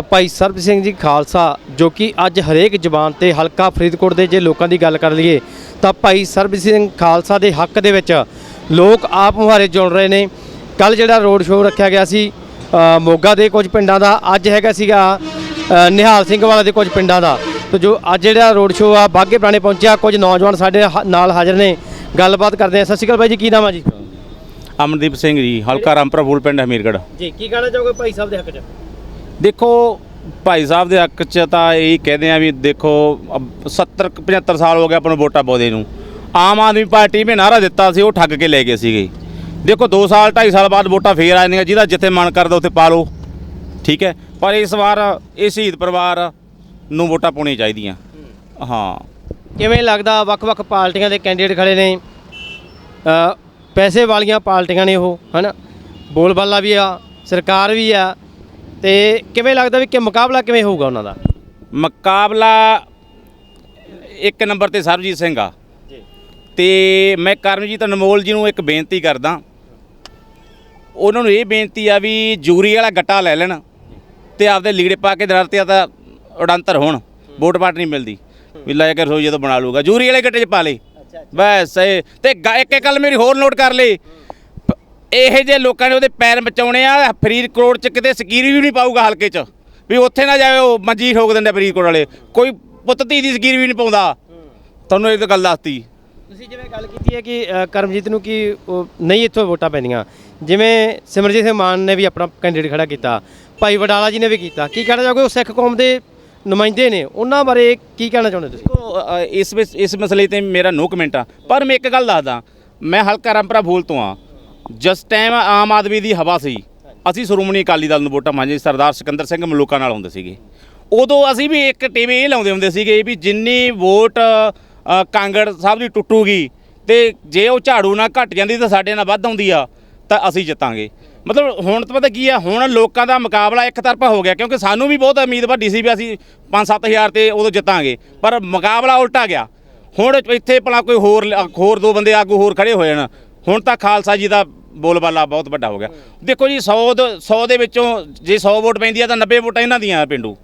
ਭਾਈ ਸਰਬ ਸਿੰਘ ਜੀ ਖਾਲਸਾ ਜੋ ਕਿ ਅੱਜ ਹਰੇਕ ਜ਼ਬਾਨ ਤੇ ਹਲਕਾ ਫਰੀਦਕੋਟ ਦੇ ਜੇ ਲੋਕਾਂ ਦੀ ਗੱਲ ਕਰ ਲਈਏ ਤਾਂ ਭਾਈ ਸਰਬ ਸਿੰਘ ਖਾਲਸਾ ਦੇ ਹੱਕ ਦੇ ਵਿੱਚ ਲੋਕ ਆਪ ਮੁਹਾਰੇ ਜੁੜ ਰਹੇ ਨੇ। ਕੱਲ ਜਿਹੜਾ ਰੋਡ ਸ਼ੋਅ ਰੱਖਿਆ ਗਿਆ ਸੀ ਮੋਗਾ ਦੇ ਕੁਝ ਪਿੰਡਾਂ ਦਾ ਅੱਜ ਹੈਗਾ ਸੀਗਾ ਨਿਹਾਲ ਸਿੰਘ ਵਾਲਾ ਦੇ ਕੁਝ ਪਿੰਡਾਂ ਦਾ। ਤੇ ਜੋ ਅੱਜ ਜਿਹੜਾ ਰੋਡ ਸ਼ੋਅ ਆ ਬਾਗੇ ਪੁਰਾਣੇ ਪਹੁੰਚਿਆ ਕੁਝ ਨੌਜਵਾਨ ਸਾਡੇ ਨਾਲ ਹਾਜ਼ਰ ਨੇ। ਗੱਲਬਾਤ ਕਰਦੇ ਆ ਸਤਿ ਸ਼੍ਰੀ ਅਕਾਲ ਬਾਈ ਜੀ ਕੀ ਨਾਮ ਆ ਜੀ? ਅਮਨਦੀਪ ਸਿੰਘ ਜੀ ਹਲਕਾ ਰਾਮਪੁਰਾ ਫੂਲ ਪਿੰਡ ਹਮੀਰਗੜ੍ਹ। ਜੀ ਕੀ ਕਹਿਣਾ ਚਾਹੋਗੇ ਭਾਈ ਸਾਹਿਬ ਦੇ ਹੱਕ 'ਚ? ਦੇਖੋ, ਭਾਈ ਸਾਹਿਬ ਦੇ ਹੱਕ 'ਚ ਤਾਂ ਇਹੀ ਕਹਿੰਦੇ ਆ ਵੀ ਦੇਖੋ, ਅਬ 70 75 ਸਾਲ ਹੋ ਗਏ ਆਪਾਂ ਨੂੰ ਵੋਟਾਂ ਪਾਉਂਦੇ ਨੂੰ। ਆਮ ਆਦਮੀ ਪਾਰਟੀ ਨੇ ਨਾਰਾ ਦਿੱਤਾ ਸੀ, ਉਹ ਠੱਗ ਕੇ ਲੈ ਗਏ ਸੀਗੇ। ਦੇਖੋ 2 ਸਾਲ 2.5 ਸਾਲ ਬਾਅਦ ਵੋਟਾਂ ਫੇਰ ਆ ਜਾਂਦੀਆਂ, ਜਿਹਦਾ ਜਿੱਥੇ ਮਨ ਕਰਦਾ ਉੱਥੇ ਪਾ ਲਓ। ਠੀਕ ਹੈ? ਪਰ ਇਸ ਵਾਰ ਇਹ ਸ਼ਹੀਦ ਪਰਿਵਾਰ ਨੂੰ ਵੋਟਾਂ ਪਾਉਣੀਆਂ ਚਾਹੀਦੀਆਂ। ਹਾਂ। ਕਿਵੇਂ ਲੱਗਦਾ, ਵੱਖ-ਵੱਖ ਪਾਰਟੀਆਂ ਦੇ ਕੈਂਡੀਡੇਟ ਖੜੇ ਨੇ? ਪੈਸੇ ਵਾਲੀਆਂ ਪਾਰਟੀਆਂ ਨੇ ਉਹ, ਹਨਾ? ਬੋਲਬਾਲਾ ਵੀ ਆ, ਸਰਕਾਰ ਵੀ ਆ। ਤੇ ਕਿਵੇਂ ਲੱਗਦਾ ਵੀ ਕਿ ਮੁਕਾਬਲਾ ਕਿਵੇਂ ਹੋਊਗਾ ਉਹਨਾਂ ਦਾ? ਮੁਕਾਬਲਾ ਇੱਕ ਨੰਬਰ ਤੇ ਸਰਬਜੀਤ ਸਿੰਘ ਆ। ਜੀ। ਤੇ ਮੈਂ ਕਰਮਜੀਤ ਅਨਮੋਲ ਜੀ ਨੂੰ ਇੱਕ ਬੇਨਤੀ ਕਰਦਾ। ਉਹਨਾਂ ਨੂੰ ਇਹ ਬੇਨਤੀ ਆ ਵੀ ਜੂਰੀ ਵਾਲਾ ਗੱਟਾ ਲੈ ਲੈਣ ਤੇ ਆਪਦੇ ਲੀੜੇ ਪਾ ਕੇ ਦਰ ਤੇ ਤਾਂ ਉਡੰਤਰ ਹੋਣ। ਵੋਟ ਪਾਟ ਨਹੀਂ ਮਿਲਦੀ। ਵੀ ਲੈ ਕੇ ਰਸੋਈ ਜਦੋਂ ਬਣਾ ਲੂਗਾ ਜੂਰੀ ਵਾਲੇ ਗੱਟੇ 'ਚ ਪਾ ਲੇ ਬਸ ਇਹ ਤੇ ਇੱਕ ਇੱਕ ਗੱਲ ਮੇਰੀ ਹੋਰ ਨੋਟ ਕਰ ਲੇ ਪ- ਇਹੋ ਜਿਹੇ ਲੋਕਾਂ ਨੇ ਉਹਦੇ ਪੈਰ ਬਚਾਉਣੇ ਆ ਫਰੀਦਕੋਟ 'ਚ ਕਿਤੇ ਸਕੀਰੀ ਵੀ ਨਹੀਂ ਪਾਊਗਾ ਹਲਕੇ 'ਚ। ਵੀ ਉੱਥੇ ਨਾ ਜਾਵੇ ਉਹ ਮੰਜੀ ਠੋਕ ਦਿੰਦੇ ਫਰੀਦਕੋਟ ਵਾਲੇ। ਕੋਈ ਪੁੱਤ ਧੀ ਦੀ ਸਕੀਰੀ ਵੀ ਨਹੀਂ ਪਾਉਂਦਾ। ਤੁਹਾਨੂੰ ਇਹ ਤਾਂ ਗੱਲ ਦੱਸਤੀ। ਤੁਸੀਂ ਜਿਵੇਂ ਗੱਲ ਕੀਤੀ ਹੈ ਕਿ ਕਰਮਜੀਤ ਨੂੰ ਕਿ ਨਹੀਂ ਇੱਥੋਂ ਵੋਟਾਂ ਪੈਂਦੀਆਂ। ਜਿਵੇਂ ਸਿਮਰਜੀਤ ਸਿੰਘ ਮਾਨ ਨੇ ਵੀ ਆਪਣਾ ਕੈਂਡੀਡੇਟ ਖੜਾ ਕੀਤਾ। ਭਾਈ ਵਡਾਲਾ ਜੀ ਨੇ ਵੀ ਕੀਤਾ। ਕੀ ਕਹਿਣਾ ਚਾਹੋਗੇ ਉਹ ਸਿੱਖ ਕੌਮ ਦੇ ਨੁਮਾਇੰਦੇ ਨੇ? ਉਹਨਾਂ ਬਾਰੇ ਕੀ ਕਹਿਣਾ ਚਾਹੁੰਦੇ ਤੁਸੀਂ? ਇਸ ਵਿੱਚ ਇਸ ਮਸਲੇ ਤੇ ਮੇਰਾ ਨੋ ਕਮੈਂਟ ਆ। ਪਰ ਮੈਂ ਇੱਕ ਗੱਲ ਦੱਸਦਾ। ਮੈਂ ਹਲਕਾ ਰਾਮਪੁਰਾ ਫੂਲ ਤੋਂ ਆ। ਜਿਸ ਟਾਈਮ ਆਮ ਆਦਮੀ ਦੀ ਹਵਾ ਸੀ, ਅਸੀਂ ਸ਼੍ਰੋਮਣੀ ਅਕਾਲੀ ਦਲ ਨੂੰ ਵੋਟਾਂ ਮੰਗੇ ਸਰਦਾਰ ਸਿਕੰਦਰ ਸਿੰਘ ਮਲੂਕਾ ਨਾਲ ਹੁੰਦੇ ਸੀਗੇ। ਉਦੋਂ ਅਸੀਂ ਵੀ ਇੱਕ ਟੀਵੀ ਇਹ ਲਾਉਂਦੇ ਹੁੰਦੇ ਸੀਗੇ ਵੀ ਜਿੰਨੀ ਵੋਟ ਕਾਂਗੜ ਸਾਹਿਬ ਦੀ ਟੁੱਟੂਗੀ ਤੇ ਜੇ ਉਹ ਝਾੜੂ ਨਾਲ ਘਟ ਜਾਂਦੀ ਤਾਂ ਸਾਡੇ ਨਾਲ ਵੱਧ ਆਉਂਦੀ ਆ, ਤਾਂ ਅਸੀਂ ਜਿੱਤਾਂਗੇ। ਮਤਲਬ ਹੁਣ ਤਾਂ ਪਤਾ ਕੀ ਆ, ਹੁਣ ਲੋਕਾਂ ਦਾ ਮੁਕਾਬਲਾ ਇੱਕ ਤਰਫਾ ਹੋ ਗਿਆ ਕਿਉਂਕਿ ਸਾਨੂੰ ਵੀ ਬਹੁਤ ਉਮੀਦ ਵੱਡੀ ਸੀ ਵੀ ਅਸੀਂ 5-7000 ਤੇ ਉਦੋਂ ਜਿੱਤਾਂਗੇ, ਪਰ ਮੁਕਾਬਲਾ ਉਲਟਾ ਗਿਆ। ਹੁਣ ਇੱਥੇ ਭਲਾ ਕੋਈ ਹੋਰ ਹੋਰ ਦੋ ਬੰਦੇ ਆਗੂ ਹੋਰ ਖੜੇ ਹੋ ਜਾਣ। ਹੁਣ ਤਾਂ ਖਾਲਸਾ ਜੀ ਦਾ ਬੋਲਬਾਲਾ ਬਹੁਤ ਵੱਡਾ ਹੋ ਗਿਆ। ਦੇਖੋ ਜੀ 100 100 ਦੇ ਵਿੱਚੋਂ ਜੇ 100 ਵੋਟ ਪੈਂਦੀ ਆ ਤਾਂ 90 ਵੋਟਾਂ ਇਹਨਾਂ ਦੀਆਂ ਆ ਪਿੰਡੂ